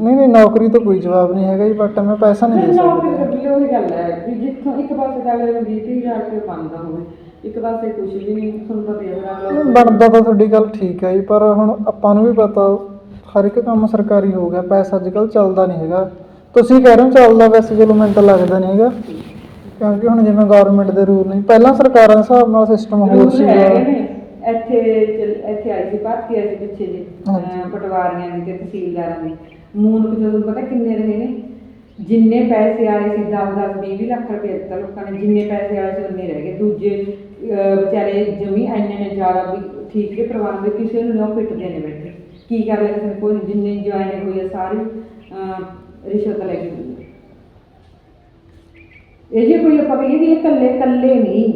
ਨਹੀਂ ਨਹੀਂ ਨੌਕਰੀ ਤੋਂ ਕੋਈ ਜਵਾਬ ਨਹੀਂ ਹੈਗਾ ਜੀ ਬਟ ਮੈਂ ਪੈਸਾ ਨਹੀਂ ਦੇ ਨੌਕਰੀ ਸਕਦੀ। ਕਰਨੀ ਉਹੀ ਗੱਲ ਹੈ ਵੀ ਜਿੱਥੋਂ ਇੱਕ ਪਾਸੇ ਤਾਂ ਅਗਲੇ ਨੂੰ 20000 ਰੁਪਏ ਬਣਦਾ ਹੋਵੇ ਇੱਕ ਪਾਸੇ ਕੁਝ ਵੀ ਨਹੀਂ ਤੁਹਾਨੂੰ ਪਤਾ ਹੀ ਹੈ ਫਿਰ ਅਗਲਾ ਬਣਦਾ ਤਾਂ ਤੁਹਾਡੀ ਗੱਲ ਠੀਕ ਹੈ ਜੀ ਪਰ ਹੁਣ ਆਪਾਂ ਨੂੰ ਵੀ ਪਤਾ ਹਰ ਇੱਕ ਕੰਮ ਸਰਕਾਰੀ ਹੋ ਗਿਆ ਪੈਸਾ ਅੱਜ ਕੱਲ੍ਹ ਚੱਲਦਾ ਨਹੀਂ ਹੈਗਾ। ਤੁਸੀਂ ਕਹਿ ਰਹੇ ਹੋ ਚੱਲਦਾ ਵੈਸੇ ਚਲੋ ਮੈਨੂੰ ਤਾਂ ਲੱਗਦਾ ਨਹੀਂ ਹੈਗਾ। ਕਿਉਂਕਿ ਹੁਣ ਜਿਵੇਂ ਗਵਰਨਮੈਂਟ ਦੇ ਰੂਲ ਨਹੀਂ ਪਹਿਲਾਂ ਸਰਕਾਰਾਂ ਦੇ ਹਿਸਾਬ ਨਾਲ ਸਿਸਟਮ ਹੋਰ ਰੂਲ ਸੀਗਾ ਹੈਗੇ ਨੇ। ਇੱਥੇ ਚੱਲ- ਇੱਥੇ ਆਈ ਸੀ ਭਰਤੀ ਆਈ ਸੀ ਪਿੱਛੇ ਜੇ। ਅਹ ਪਟਵਾਰੀਆਂ ਦੀ ਤੇ ਤਹਿਸੀਲਦਾਰਾਂ ਦੀ ਮੂਨਕ ਜਦੋਂ ਪਤਾ ਕਿੰਨੇ ਰਹੇ ਨੇ ਜਿੰਨੇ ਪੈਸੇ ਆਏ ਸੀ 10 10 20 20 ਲੱਖ ਰੁਪਏ ਦਿੱਤਾ ਲੋਕਾਂ ਨੇ ਜਿੰਨੇ ਪੈਸੇ ਆਏ ਸੀ ਉਨੇ ਰਹਿ ਗਏ ਦੂਜੇ ਅਹ ਵਿਚਾਰੇ ਜਮੀ ਇੰਨੇ ਨੇ ਜ਼ਿਆਦਾ ਵੀ ਠੀਕ ਦੇ ਪ੍ਰਬੰਧ ਕਿਸੇ ਨੂੰ ਨਾ ਫਿੱਟਦੇ ਨੇ ਬੈਠੇ ਕੀ ਕਰ ਲੈ ਕਿਸੇ ਨੇ ਕੋਈ ਜਿੰਨੇ ਜੁਆਇਨ ਹੋਈ ਆ ਸਾਰੀ ਅਹ ਰਿਸ਼ਵਤ ਲੈ ਕੇ ਹੈ। ਇਹ ਜੇ ਕੋਈ ਆਪਾਂ ਕਹੀਏ ਵੀ ਇਹ ਇਕੱਲੇ ਇਕੱਲੇ ਨਹੀਂ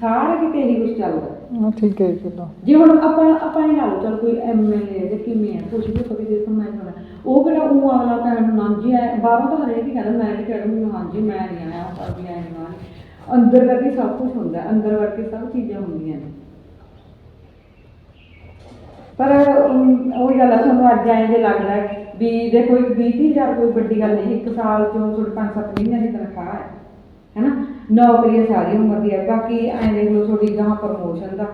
ਸਾਰੇ ਕਿਤੇ ਇਹੀ ਕੁਝ ਚੱਲਦਾ। ਹਾਂ, ਠੀਕ ਹੈ ਜੀ ਚਲੋ। ਜੇ ਹੁਣ ਆਪਾਂ ਆਪਾਂ ਇਹ ਨਾਲ ਚਲ ਕੋਈ ਐਮਐਲਏ ਜਾਂ ਕਿਵੇਂ ਆ ਕੁਝ ਵੀ ਕਦੇ ਦੇ ਮੈਂ ਹੋਣਾ ਉਹ ਕਿਹੜਾ ਉਹ ਅਗਲਾ ਕਹਿਣ ਨੂੰ ਨਾਂਜੀ ਆ ਬਾਹਰੋਂ ਤਾਂ ਹਰੇਕ ਹੀ ਕਹਿੰਦਾ ਮੈਂ ਵੀ ਕਹਿ ਦੂੰਗੀ ਹਾਂਜੀ ਮੈਂ ਨਹੀਂ ਆਇਆ ਪਰ ਵੀ ਆਇਆ ਨਹੀਂ ਅੰਦਰ ਕਰਕੇ ਸਭ ਕੁਝ ਹੁੰਦਾ ਹੈ, ਅੰਦਰ ਕਰਕੇ ਸਭ ਚੀਜ਼ਾਂ ਹੁੰਦੀਆਂ ਨੇ। ਪਰ ਉਹੀ ਗੱਲ ਤੁਹਾਨੂੰ ਅੱਜ ਐਂ ਜੇ ਲੱਗਦਾ ਹੈ ਵੀ ਦੇਖੋ 20000 ਕੋਈ ਵੱਡੀ ਗੱਲ ਨਹੀਂ ਇੱਕ ਸਾਲ ਚੋਂ ਤੁਹਾਡੇ 5-7 ਮਹੀਨਿਆਂ ਦੀ ਤਨਖਾਹ ਹੈ। ਹੈਨਾ ਨੌਕਰੀ ਸਾਰੀ ਉਮਰ ਦੀ ਹੈ ਬਾਕੀ ਐਂ ਦੇਖ ਲਓ ਤੁਹਾਡੀ ਗਾਂ ਪ੍ਰਮੋਸ਼ਨ ਦਾ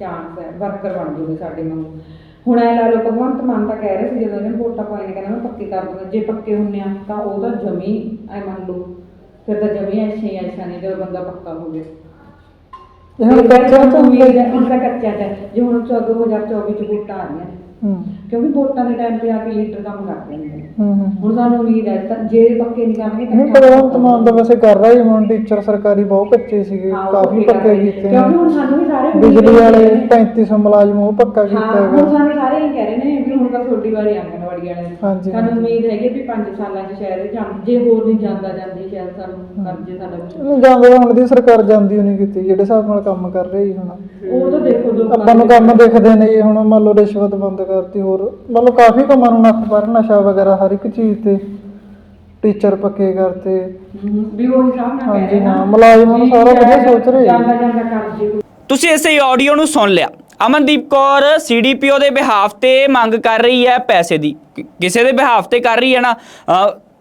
ਚਾਂਸ ਹੈ ਵਰਕਰ ਬਣ ਜੂਗੇ ਸਾਡੇ ਵਾਂਗੂ। ਹੁਣ ਐ ਲਾ ਲਓ ਭਗਵੰਤ ਮਾਨ ਤਾਂ ਕਹਿ ਰਹੇ ਸੀ ਜਦੋਂ ਇਹਨੇ ਵੋਟਾਂ ਪਾਈ ਨੇ ਕਹਿੰਦਾ ਮੈਂ ਪੱਕੇ ਕਰ ਦੂੰਗਾ ਜੇ ਪੱਕੇ ਹੁੰਨੇ ਆ ਤਾਂ ਉਹ ਤਾਂ ਜਮੀ ਐ ਮੰਨ ਲਓ ਫਿਰ ਤਾਂ ਜਮੀ ਐਸ਼ੀ ਐਸ਼ਾ ਨਹੀਂ ਜਦੋਂ ਬੰਦਾ ਪੱਕਾ ਹੋ ਗਿਆ। ਇਹ ਹੁਣ ਕੱਚਾ ਤਾਂ ਉਮੀਦ ਹੈ ਹੁਣ ਤਾਂ ਕੱਚਾ ਹੈ। ਜੇ ਹੁਣ 2024 ਚ ਵੋਟਾਂ ਆ ਰਹੀਆਂ ਨੇ ਹੂੰ। ਕਿਉਂਕਿ ਵੋਟਾਂ ਦੇ ਟਾਈਮ ਤੇ ਆ ਕੇ ਲੀਡਰ ਕੰਮ ਕਰਦੇ ਨੇ। ਹੂੰ ਹੂੰ। ਹੁਣ ਸਾਨੂੰ ਉਮੀਦ ਹੈ ਤਾਂ ਜੇ ਪੱਕੇ ਨਹੀਂ ਕਰਨਗੇ ਤਾਂ ਨਹੀਂ ਭਗਵੰਤ ਮਾਨ ਤਾਂ ਵੈਸੇ ਕਰ ਰਿਹਾ ਹੀ ਹੁਣ ਟੀਚਰ ਸਰਕਾਰੀ ਬਹੁਤ ਕੱਚੇ ਸੀਗੇ ਹਾਂ, ਉਹ ਕਾਫੀ ਪੱਕੇ। ਕੀਤੇ ਕਿਉਂਕਿ ਹੁਣ ਸਾਨੂੰ ਵੀ ਸਾਰੇ ਉਮੀਦ ਬਿਜਲੀ ਵਾਲੇ ਕਿ- 3500 ਮੁਲਾਜ਼ਮ ਉਹ ਪੱਕਾ ਕੀਤਾ ਹਾਂ ਹੁਣ ਹੈਗਾ ਸਾਨੂੰ ਸਾਰੇ ਇਹ ਕਹਿ ਰਹੇ ਨੇ ਵੀ ਹੁਣ ਤਾਂ ਛੋਟੀ ਵਾਰੀ ਆਂਗਣਵਾੜੀ ਵਾਲੇ ਹਾਂਜੀ, ਸਾਨੂੰ ਹਾਂਜੀ। ਉਮੀਦ ਹੈਗੀ ਵੀ 5 ਸਾਲਾਂ 'ਚ ਸ਼ਾਇਦ ਇਹ ਜਾਂ ਜੇ ਹੋਰ ਨਹੀਂ ਜਾਂਦਾ ਜਾਂਦੀ ਸ਼ਾਇਦ ਸਾਨੂੰ ਕਰ ਜੇ ਸਾਡਾ ਕੁਛ। ਨਹੀਂ ਜਾਂਦਾ ਤਾਂ ਹੁਣ ਦੀ ਸਰਕਾਰ ਜਾਂਦੀ ਨਹੀਂ ਕੀਤੀ ਜਿਹੜੇ ਹਿਸਾਬ ਨਾਲ ਕੰਮ ਕਰ ਰਹੀ ਹੁਣ ਉਹ ਤਾਂ ਦੇਖੋ ਲੋਕਾਂ ਆਪਾਂ ਨੂੰ ਦੇ- ਕੰਮ ਦਿਖਦੇ ਨੇ ਜੀ ਹੁਣ ਮੰਨ ਲਓ ਰਿਸ਼ਵਤ ਬੰਦ ਕਰਤੀ ਹੋਰ ਮੰਨ ਲਓ ਕਾਫੀ ਕੰਮਾਂ ਨੂੰ ਨੱਥ ਪਰ ਨਸ਼ਾ ਵਗੈਰਾ ਹਰ ਇੱਕ ਚੀਜ਼ ਤੇ ਟੀਚਰ ਪੱਕੇ ਕਰਤੇ ਵੀ ਉਹ ਹਿਸਾਬ ਨਾਲ ਕਹਿ ਹਾਂਜੀ, ਰਹੇ ਨਾ ਹਾਂ, ਮੁਲਾਜ਼ਮਾਂ ਨੂੰ ਸਾਰਾ ਵਧੀਆ ਸੋਚ ਰਹੇ। ਜਾਂਦਾ ਜਾਂਦਾ ਕਰ ਜੇ ਤੁਸੀਂ ਇਸੇ ਆਡੀਓ ਨੂੰ ਸੁਣ ਲਿਆ ਅਮਨਦੀਪ ਕੌਰ ਸੀਡੀਪੀਓ ਦੇ ਬਿਹਾਫ ਤੇ ਮੰਗ ਕਰ ਰਹੀ ਹੈ ਪੈਸੇ ਦੀ। ਕਿਸੇ ਦੇ ਬਿਹਾਫ ਤੇ ਕਰ ਰਹੀ ਹੈ ਨਾ?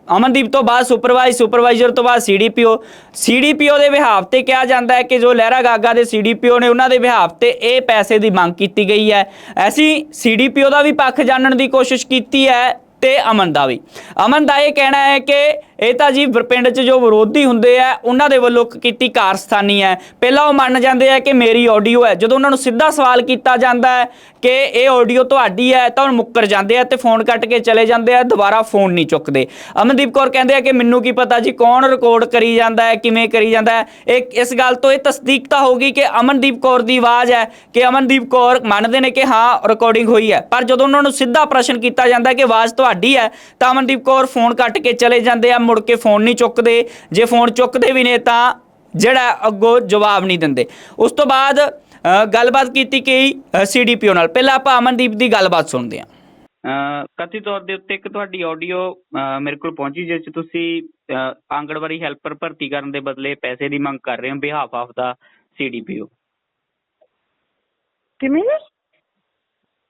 ਅਮਨਦੀਪ ਤੋਂ ਬਾਅਦ ਸੁਪਰਵਾਈਜ਼ ਸੁਪਰਵਾਈਜ਼ਰ ਤੋਂ ਬਾਅਦ ਸੀਡੀਪੀਓ ਸੀਡੀਪੀਓ ਦੇ ਵਿਹਾਵ ਤੇ ਕਿਹਾ ਜਾਂਦਾ ਹੈ ਕਿ ਜੋ ਲਹਿਰਾ ਗਾਗਾ ਦੇ ਸੀਡੀਪੀਓ ਨੇ ਉਹਨਾਂ ਦੇ ਵਿਹਾਵ ਤੇ ਇਹ ਪੈਸੇ ਦੀ ਮੰਗ ਕੀਤੀ ਗਈ ਹੈ। ਅਸੀਂ ਸੀਡੀਪੀਓ ਦਾ ਵੀ ਪੱਖ ਜਾਣਨ ਦੀ ਕੋਸ਼ਿਸ਼ ਕੀਤੀ ਹੈ ਤੇ ਅਮਨ ਦਾ ਵੀ। ਅਮਨ ਦਾ ਇਹ ਕਹਿਣਾ ਹੈ ਕਿ ਇਹ ਤਾਂ ਜੀ ਪਿੰਡ 'ਚ ਜੋ ਵਿਰੋਧੀ ਹੁੰਦੇ ਆ, ਉਹਨਾਂ ਦੇ ਵੱਲੋਂ ਕੀਤੀ ਕਾਰਸਥਾਨੀ ਹੈ। ਪਹਿਲਾਂ ਉਹ ਮੰਨ ਜਾਂਦੇ ਆ ਕਿ ਮੇਰੀ ਆਡੀਓ ਹੈ। ਜਦੋਂ ਉਹਨਾਂ ਨੂੰ ਸਿੱਧਾ ਸਵਾਲ ਕੀਤਾ ਜਾਂਦਾ ਹੈ ਕਿ ਇਹ ਆਡੀਓ ਤੁਹਾਡੀ ਹੈ, ਤਾਂ ਉਹ ਮੁੱਕਰ ਜਾਂਦੇ ਆ ਤੇ ਫੋਨ ਕੱਟ ਕੇ ਚਲੇ ਜਾਂਦੇ ਆ, ਦੁਬਾਰਾ ਫੋਨ ਨਹੀਂ ਚੁੱਕਦੇ। ਅਮਨਦੀਪ ਕੌਰ ਕਹਿੰਦੇ ਆ ਕਿ ਮੈਨੂੰ ਕੀ ਪਤਾ ਜੀ ਕੌਣ ਰਿਕਾਰਡ ਕਰੀ ਜਾਂਦਾ ਹੈ, ਕਿਵੇਂ ਕਰੀ ਜਾਂਦਾ ਹੈ। ਇਹ ਇਸ ਗੱਲ ਤੋਂ ਇਹ ਤਸਦੀਕ ਤਾਂ ਹੋਗੀ ਕਿ ਅਮਨਦੀਪ ਕੌਰ ਦੀ ਆਵਾਜ਼ ਹੈ ਕਿ ਅਮਨਦੀਪ ਕੌਰ ਮੰਨਦੇ ਨੇ ਕਿ ਹਾਂ ਰਿਕਾਰਡਿੰਗ ਹੋਈ ਹੈ। ਪਰ ਜਦੋਂ ਉਹਨਾਂ ਨੂੰ ਸਿੱਧਾ ਪ੍ਰਸ਼ਨ ਕੀਤਾ ਜਾਂਦਾ ਕਿ ਆਵਾਜ਼ ਤੁਹਾਡੀ ਹੈ, ਤਾਂ ਅਮਨਦੀਪ ਕੌਰ ਫੋਨ ਕੱਟ ਕੇ ਚਲੇ ਜਾਂਦੇ ਆ। ਮੁੜ ਕੇ ਫੋਨ ਨਹੀਂ ਚੁੱਕਦੇ। ਜੇ ਫੋਨ ਚੁੱਕਦੇ ਵੀ ਨੇ ਤਾਂ ਜਿਹੜਾ ਅੱਗੋਂ ਜਵਾਬ ਨਹੀਂ ਦਿੰਦੇ। ਉਸ ਤੋਂ ਬਾਅਦ ਗੱਲਬਾਤ ਕੀਤੀ ਕਿ ਸੀਡੀਪੀਓ ਨਾਲ। ਪਹਿਲਾਂ ਆਪਾਂ ਅਮਨਦੀਪ ਦੀ ਗੱਲਬਾਤ ਸੁਣਦੇ ਹਾਂ। ਕਥਿਤ ਤੌਰ ਦੇ ਉੱਤੇ ਇੱਕ ਤੁਹਾਡੀ ਆਡੀਓ ਮੇਰੇ ਕੋਲ ਪਹੁੰਚੀ ਜਿਸ 'ਚ ਤੁਸੀਂ ਆਂਗਣਵਾੜੀ ਹੈਲਪਰ ਭਰਤੀ ਕਰਨ ਦੇ ਬਦਲੇ ਪੈਸੇ ਦੀ ਮੰਗ ਕਰ ਰਹੇ ਹੋ ਬਿਹਾਫ ਆਫ ਦਾ ਸੀਡੀਪੀਓ ਕਿਵੇਂ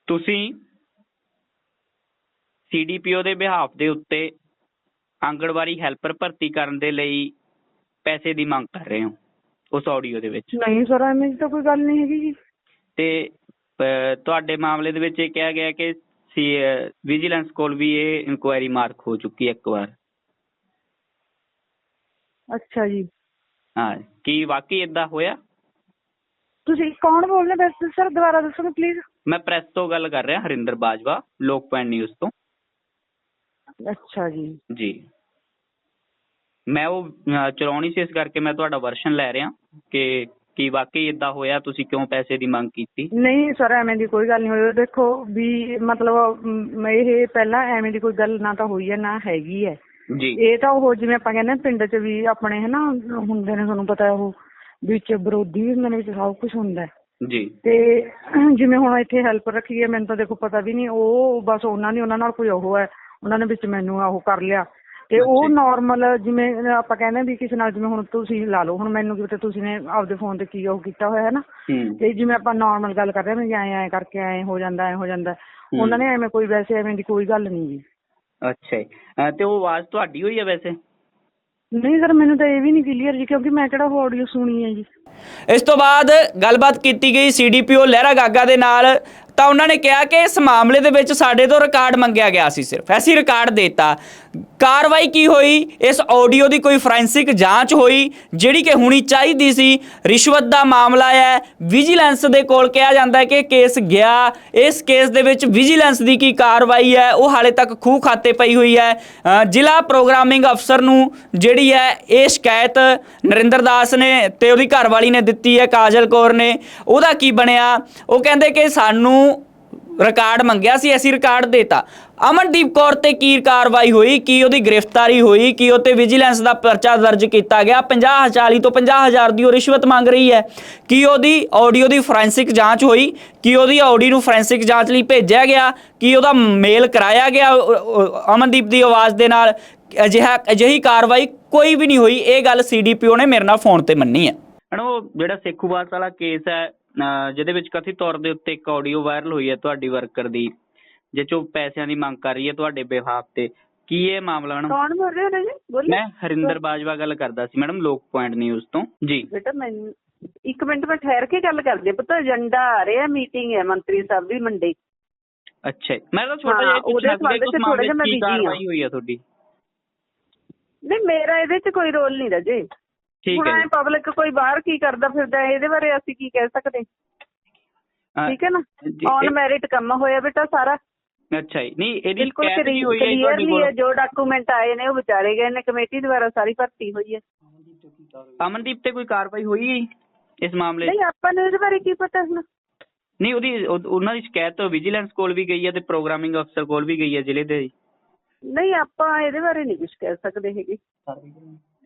ਤੁਸੀਂ ਸੀਡੀਪੀਓ ਦੇ ਬਿਹਾਫ ਦੇ ਉੱਤੇ ਆਂਗਣਵਾੜੀ ਹੈਲਪਰ ਭਰਤੀ ਕਰਨ ਦੇ ਲਈ ਪੈਸੇ ਦੀ ਮੰਗ ਕਰ ਰਹੇ ਹੋ ਉਸ ਆਡੀਓ ਦੇ ਵਿੱਚ? ਨਹੀਂ ਸਰ ਐਵੇਂ ਦੀ ਤਾਂ ਕੋਈ ਗੱਲ ਨਹੀਂ ਹੈਗੀ ਜੀ। ਤੇ ਤੁਹਾਡੇ ਮਾਮਲੇ ਦੇ ਵਿੱਚ ਇਹ ਕਿਹਾ ਗਿਆ ਕਿ ਸੀ ਵਿਜੀਲੈਂਸ ਕੋਲ ਵੀ ਇਹ ਇਨਕੁਆਇਰੀ ਮਾਰਕ ਹੋ ਚੁੱਕੀ ਹੈ ਇੱਕ ਵਾਰ। ਅੱਛਾ ਜੀ। ਹਾਂ ਕੀ ਵਾਕਈ ਇਦਾਂ ਹੋਇਆ? ਤੁਸੀਂ ਕੌਣ ਬੋਲ ਰਹੇ ਬਸ ਸਰ ਦੁਬਾਰਾ ਦੱਸੋਗੇ ਪਲੀਜ਼ ਮੈਂ ਪ੍ਰੈਸ ਤੋਂ ਗੱਲ ਕਰ ਰਿਹਾ ਹਰਿੰਦਰ ਬਾਜਵਾ ਲੋਕ ਪੁਆਇੰਟ ਨਿਊਜ਼ ਤੋਂ। ਅੱਛਾ ਜੀ। ਜੀ। ਮੈਂ ਉਹ ਚਲਾਉਣੀ ਸੀ ਇਸ ਕਰਕੇ ਮੈਂ ਤੁਹਾਡਾ ਵਰਸ਼ਨ ਲੈ ਰਿਹਾ ਕਿ ਕੀ ਵਾਕਈ ਇਦਾਂ ਹੋਇਆ ਤੁਸੀਂ ਕਿਉਂ ਪੈਸੇ ਦੀ ਮੰਗ ਕੀਤੀ? ਨਹੀਂ ਸਰ ਐਵੇਂ ਦੀ ਕੋਈ ਗੱਲ ਨਹੀਂ ਹੋਈ। ਦੇਖੋ ਵੀ ਮਤਲਬ ਮ, ਇਹ ਪਹਿਲਾਂ ਐਵੇਂ ਦੀ ਕੋਈ ਗੱਲ ਨਾ ਤਾਂ ਹੋਈ ਹੈ ਨਾ ਹੈਗੀ ਹੈ। ਜੀ। ਇਹ ਤਾਂ ਉਹ ਜਿਵੇਂ ਆਪਾਂ ਕਹਿੰਦੇ ਪਿੰਡ 'ਚ ਵੀ ਆਪਣੇ ਹਨਾ ਹੁੰਦੇ ਨੇ ਤੁਹਾਨੂੰ ਪਤਾ ਉਹ ਵਿੱਚ ਵਿਰੋਧੀ ਵੀ ਹੁੰਦੇ ਨੇ ਵਿੱਚ ਸਭ ਕੁਝ ਹੁੰਦਾ ਹੈ। ਜੀ। ਤੇ ਜਿਵੇਂ ਹੁਣ ਇੱਥੇ ਹੈਲਪ ਰੱਖੀ ਹੈ ਮੈਨੂੰ ਤਾਂ ਦੇਖੋ ਪਤਾ ਵੀ ਨਹੀਂ ਉਹ ਬਸ ਉਹਨਾਂ ਨੇ ਉਹਨਾਂ ਨਾਲ ਕੋਈ ਉਹ ਹੈ। ਉਹਨਾਂ ਨੇ ਵਿੱਚ ਮੈਨੂੰ ਉਹ ਕਰ ਲਿਆ। ਤੇ ਉਹ। ਨਾਰਮਲ ਜਿਵੇਂ ਆਪਾਂ ਕਹਿੰਦੇ ਵੀ ਕਿਸੇ ਨਾਲ ਜਿਵੇਂ ਹੁਣ ਤੁਸੀਂ ਲਾ ਲਓ ਹੁਣ ਮੈਨੂੰ ਕੀ ਪਤਾ ਤੁਸੀਂ ਨੇ ਆਪਦੇ ਫੋਨ ਤੇ ਕੀ ਉਹ ਕੀਤਾ ਹੋਇਆ ਹੈ ਨਾ? ਤੇ ਜਿਵੇਂ ਆਪਾਂ ਨਾਰਮਲ ਗੱਲ ਕਰ ਰਹੇ ਹਾਂ ਵੀ ਐਂ ਐਂ ਕਰਕੇ ਐਂ ਹੋ ਜਾਂਦਾ ਐਂ ਹੋ ਜਾਂਦਾ। ਉਹਨਾਂ ਨੇ ਐਵੇਂ ਕੋਈ ਵੈਸੇ ਐਵੇਂ ਦੀ ਕੋਈ ਗੱਲ ਨਹੀਂ ਜੀ। ਅੱਛਾ ਤੇ ਉਹ ਆਵਾਜ਼ ਤੁਹਾਡੀ ਹੋਈ ਹੈ ਵੈਸੇ? ਨਹੀਂ ਸਰ ਮੈਨੂੰ ਤਾਂ ਇਹ ਵੀ ਨਹੀਂ ਕਲੀਅਰ ਜੀ ਕਿਉਂਕਿ ਮੈਂ ਕਿਹੜਾ ਉਹ ਆਡੀਓ ਸੁਣੀ ਹੈ ਜੀ। ਇਸ ਤੋਂ ਬਾਅਦ ਗੱਲਬਾਤ ਕੀਤੀ ਗਈ ਸੀਡੀਪੀਓ ਲਹਿਰਾ ਗਾਗਾ ਦੇ ਨਾਲ। ਤਾਂ ਉਹਨਾਂ ਨੇ ਕਿਹਾ ਕਿ ਇਸ ਮਾਮਲੇ ਦੇ ਵਿੱਚ ਸਾਡੇ ਤੋਂ ਰਿਕਾਰਡ ਮੰਗਿਆ ਗਿਆ ਸੀ ਸਿਰਫ। ਐਸੀ ਰਿਕਾਰਡ ਦੇਤਾ। ਕਾਰਵਾਈ ਕੀ ਹੋਈ? ਇਸ ਆਡੀਓ ਦੀ ਕੋਈ ਫੋਰੈਂਸਿਕ ਜਾਂਚ ਹੋਈ, ਜਿਹੜੀ ਕਿ ਹੋਣੀ ਚਾਹੀਦੀ ਸੀ। ਰਿਸ਼ਵਤ ਦਾ ਮਾਮਲਾ ਹੈ। ਵਿਜੀਲੈਂਸ ਦੇ ਕੋਲ ਕਿਹਾ ਜਾਂਦਾ ਹੈ ਕਿ ਕੇਸ ਗਿਆ। ਇਸ ਕੇਸ ਦੇ ਵਿੱਚ ਵਿਜੀਲੈਂਸ ਦੀ ਕੀ ਕਾਰਵਾਈ ਹੈ, ਉਹ ਹਾਲੇ ਤੱਕ ਖੂਹ ਖਾਤੇ ਪਈ ਹੋਈ ਹੈ। ਜ਼ਿਲ੍ਹਾ ਪ੍ਰੋਗਰਾਮਿੰਗ ਅਫਸਰ ਨੂੰ ਜਿਹੜੀ ਹੈ, ਇਹ ਸ਼ਿਕਾਇਤ ਨਰਿੰਦਰ ਦਾਸ ਨੇ ਤੇ ਉਹਦੀ ਘਰਵਾਲੀ ਨੇ ਦਿੱਤੀ ਹੈ, ਕਾਜਲ ਕੌਰ ਨੇ। ਉਹਦਾ ਕੀ ਬਣਿਆ? ਉਹ ਕਹਿੰਦੇ ਕਿ ਸਾਨੂੰ ਰਿਕਾਰਡ ਮੰਗਿਆ ਸੀ, ਅਸੀਂ ਰਿਕਾਰਡ ਦੇਤਾ। ਅਮਨਦੀਪ ਕੌਰ ਤੇ ਕੀ ਕਾਰਵਾਈ ਹੋਈ, ਕੀ ਉਹਦੀ ਗ੍ਰਿਫਤਾਰੀ ਹੋਈ, ਕੀ ਉਹ ਤੇ ਵਿਜੀਲੈਂਸ ਦਾ ਪਰਚਾ ਦਰਜ ਕੀਤਾ ਗਿਆ? 50 40 ਤੋਂ 50000 ਦੀ ਉਹ ਰਿਸ਼ਵਤ ਮੰਗ ਰਹੀ ਹੈ। ਕੀ ਉਹਦੀ ਆਡੀਓ ਦੀ ਫੋਰੈਂਸਿਕ ਜਾਂਚ ਹੋਈ? ਕੀ ਉਹਦੀ ਆਡੀਓ ਨੂੰ ਫੋਰੈਂਸਿਕ ਜਾਂਚ ਲਈ ਭੇਜਿਆ ਗਿਆ? ਕੀ ਉਹਦਾ ਮੇਲ ਕਰਾਇਆ ਗਿਆ ਅਮਨਦੀਪ ਦੀ ਆਵਾਜ਼ ਦੇ ਨਾਲ? ਅਜਿਹਾ, ਅਜਿਹੀ ਕਾਰਵਾਈ ਕੋਈ ਵੀ ਨਹੀਂ ਹੋਈ। ਇਹ ਗੱਲ ਸੀਡੀਪੀਓ ਨੇ ਮੇਰੇ ਨਾਲ ਫੋਨ ਤੇ ਮੰਨੀ ਹੈ। ਹਣ ਉਹ ਜਿਹੜਾ ਸੇਖੂਵਾਸ ਵਾਲਾ ਕੇਸ ਹੈ ਜਿਹਦੇ ਵਿੱਚ ਕਥਿਤ ਤੌਰ ਦੇ ਉੱਤੇ ਇੱਕ ਆਡੀਓ ਵਾਇਰਲ ਹੋਈ ਹੈ ਤੁਹਾਡੀ ਵਰਕਰ ਦੀ ਜਿਹ ਚੋਂ ਪੈਸਿਆਂ ਦੀ ਮੰਗ ਕਰ ਰਹੀ ਹੈ ਤੁਹਾਡੇ ਬਿਹਾਫ ਤੇ। ਕੀ ਇਹ ਮਾਮਲਾ ਮੈਡਮ? ਕੌਣ ਬੋਲ ਰਹੇ ਹੋ ਜੀ? ਬੋਲੀ। ਮੈਂ ਹਰਿੰਦਰ ਬਾਜਵਾ ਗੱਲ ਕਰਦਾ ਸੀ ਮੈਡਮ ਲੋਕ ਪੁਆਇੰਟ ਨਿਊਜ਼ ਤੋਂ। ਜੀ। ਬੇਟਾ ਮੈਂ ਇੱਕ ਮਿੰਟ ਮੈਂ ਠਹਿਰ ਕੇ ਗੱਲ ਕਰਦੇ ਪੁੱਤ ਏਜੰਡਾ ਆ ਰਿਹਾ ਮੀਟਿੰਗ ਹੈ ਮੰਤਰੀ ਸਾਹਿਬ ਦੀ ਮੰਡੇ ਅੱਛਾ। ਮੈਂ ਤਾਂ ਛੋਟਾ ਜਿਹਾ ਪੁੱਛਣਾ ਸੀ ਕਿ ਮਾਮਲੇ ਹਾਂ। ਕਾਰਵਾਈ ਹੋਈ ਹੈ ਤੁਹਾਡੀ? ਨਹੀਂ ਮੇਰਾ ਇਹਦੇ 'ਚ ਕੋਈ ਰੋਲ ਨਹੀਂ ਰਜੇ ਠੀਕ ਹੈ। ਪਬਲਿਕ ਕੋਈ ਬਾਹਰ ਕੀ ਕਰਦਾ ਫਿਰਦਾ ਇਹਦੇ ਬਾਰੇ ਅਸੀਂ ਕੀ ਕਹਿ ਸਕਦੇ? ਠੀਕ ਹੈ ਨਾ? ਔਨ ਮੈਰਿਟ ਕੰਮ ਹੋਇਆ ਬੇਟਾ ਸਾਰਾ। ਅੱਛਾ ਜੀ। ਨਹੀਂ ਇਹਦੀ ਸ਼ਿਕਾਇਤ ਵੀ ਹੋਈ ਹੈ ਤੁਹਾਡੇ ਕੋਲ ਜੋ ਡਾਕੂਮੈਂਟ ਆਏ ਨੇ ਉਹ ਵਿਚਾਰੇ ਗਏ ਨੇ ਕਮੇਟੀ ਦੁਆਰਾ ਸਾਰੀ ਭਰਤੀ ਹੋਈ ਹੈ। ਅਮਨਦੀਪ ਤੇ ਕੋਈ ਕਾਰਵਾਈ ਹੋਈ ਹੈ ਇਸ ਮਾਮਲੇ ਨਹੀਂ ਆਪਾਂ ਨੂੰ ਇਹਦੇ ਬਾਰੇ ਕੀ ਪਤਾ ਹੁਣ? ਨਹੀਂ ਉਹਦੀ ਉਹ- ਉਹਨਾਂ ਦੀ ਸ਼ਿਕਾਇਤ ਵਿਜੀਲੈਂਸ ਕੋਲ ਵੀ ਗਈ ਹੈ ਤੇ ਪ੍ਰੋਗਰਾਮਿੰਗ ਅਫਸਰ ਕੋਲ ਵੀ ਗਈ ਹੈ ਜ਼ਿਲ੍ਹੇ ਦੇ ਨਹੀਂ ਆਪਾਂ ਇਹਦੇ ਬਾਰੇ ਨਹੀਂ ਕੁਝ ਕਹਿ ਸਕਦੇ ਹੈਗੇ।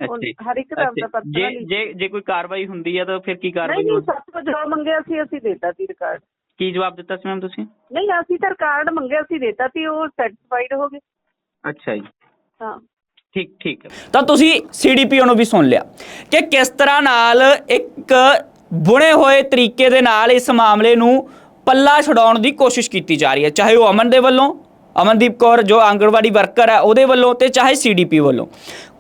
ਹਰ ਇੱਕ ਦਾ ਆਪਦਾ ਜੇ ਪਰਸਨਲ ਜੇ ਜੇ ਕੋਈ ਕਾਰਵਾਈ ਹੁੰਦੀ ਹੈ ਤਾਂ ਫਿਰ ਕੀ ਕਾਰਵਾਈ ਨਹੀਂ ਸਭ ਤੋਂ ਜੋ ਮੰਗਿਆ ਸੀ ਅਸੀਂ ਦੇਤਾ ਸੀ ਰਿਕਾਰਡ। ਕੀ ਜਵਾਬ ਦਿੱਤਾ ਸੀ ਮੈਮ ਤੁਸੀਂ? ਨਹੀਂ ਅਸੀਂ ਤਾਂ ਰਿਕਾਰਡ ਮੰਗਿਆ ਸੀ ਦੇਤਾ ਸੀ ਉਹ ਸੈਟੀਸਫਾਈਡ ਹੋ ਗਏ। ਅੱਛਾ ਜੀ। ਹਾਂ। ਠੀਕ ਠੀਕ ਤਾਂ ਤੁਸੀਂ ਸੀਡੀਪੀਓ ਨੂੰ ਵੀ ਸੁਣ ਲਿਆ ਕਿ ਕਿਸ ਤਰ੍ਹਾਂ ਨਾਲ ਇੱਕ ਬੁਣੇ ਹੋਏ ਤਰੀਕੇ ਦੇ ਨਾਲ ਇਸ ਮਾਮਲੇ ਨੂੰ ਪੱਲਾ ਛਡਾਉਣ ਦੀ ਕੋਸ਼ਿਸ਼ ਕੀਤੀ ਜਾ ਰਹੀ ਹੈ। ਚਾਹੇ ਉਹ ਅਮਨ ਦੇ ਵੱਲੋਂ ਅਮਨਦੀਪ ਕੌਰ ਜੋ ਆਂਗਣਵਾੜੀ ਵਰਕਰ ਹੈ ਉਹਦੇ ਵੱਲੋਂ ਤੇ ਚਾਹੇ ਸੀਡੀਪੀ ਵੱਲੋਂ।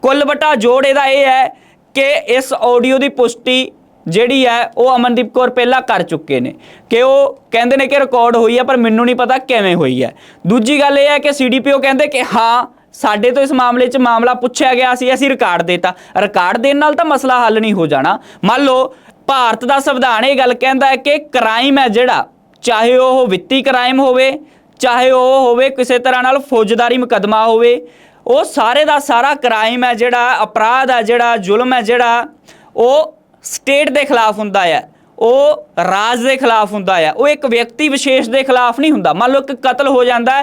ਕੁੱਲ ਵਟਾ ਜੋੜ ਇਹਦਾ ਇਹ ਹੈ ਕਿ ਇਸ ਆਡੀਓ ਦੀ ਪੁਸ਼ਟੀ ਜਿਹੜੀ ਹੈ ਉਹ ਅਮਨਦੀਪ ਕੌਰ ਪਹਿਲਾਂ ਕਰ ਚੁੱਕੇ ਨੇ ਕਿ ਉਹ ਕਹਿੰਦੇ ਨੇ ਕਿ ਰਿਕਾਰਡ ਹੋਈ ਹੈ, ਪਰ ਮੈਨੂੰ ਨਹੀਂ ਪਤਾ ਕਿਵੇਂ ਹੋਈ ਹੈ। ਦੂਜੀ ਗੱਲ ਇਹ ਹੈ ਕਿ ਸੀਡੀਪੀਓ ਕਹਿੰਦੇ ਕਿ ਹਾਂ, ਸਾਡੇ ਤੋਂ ਇਸ ਮਾਮਲੇ 'ਚ ਮਾਮਲਾ ਪੁੱਛਿਆ ਗਿਆ ਸੀ, ਅਸੀਂ ਰਿਕਾਰਡ ਦੇਤਾ। ਰਿਕਾਰਡ ਦੇਣ ਨਾਲ ਤਾਂ ਮਸਲਾ ਹੱਲ ਨਹੀਂ ਹੋ ਜਾਣਾ। ਮੰਨ ਲਓ, ਭਾਰਤ ਦਾ ਸੰਵਿਧਾਨ ਇਹ ਗੱਲ ਕਹਿੰਦਾ ਹੈ ਕਿ ਕ੍ਰਾਈਮ ਹੈ ਜਿਹੜਾ, ਚਾਹੇ ਉਹ ਵਿੱਤੀ ਕ੍ਰਾਈਮ ਹੋਵੇ, ਚਾਹੇ ਉਹ ਹੋਵੇ ਕਿਸੇ ਤਰ੍ਹਾਂ ਨਾਲ ਫੌਜਦਾਰੀ ਮੁਕੱਦਮਾ ਹੋਵੇ ਉਹ ਸਾਰੇ ਦਾ ਸਾਰਾ ਕ੍ਰਾਈਮ ਹੈ ਜਿਹੜਾ, ਅਪਰਾਧ ਹੈ ਜਿਹੜਾ, ਜ਼ੁਲਮ ਹੈ ਜਿਹੜਾ, ਉਹ ਸਟੇਟ ਦੇ ਖਿਲਾਫ ਹੁੰਦਾ ਹੈ। ਉਹ ਰਾਜ ਦੇ ਖਿਲਾਫ ਹੁੰਦਾ ਆ। ਉਹ ਇੱਕ ਵਿਅਕਤੀ ਵਿਸ਼ੇਸ਼ ਦੇ ਖਿਲਾਫ ਨਹੀਂ ਹੁੰਦਾ। ਮੰਨ ਲਓ ਇੱਕ ਕਤਲ ਹੋ ਜਾਂਦਾ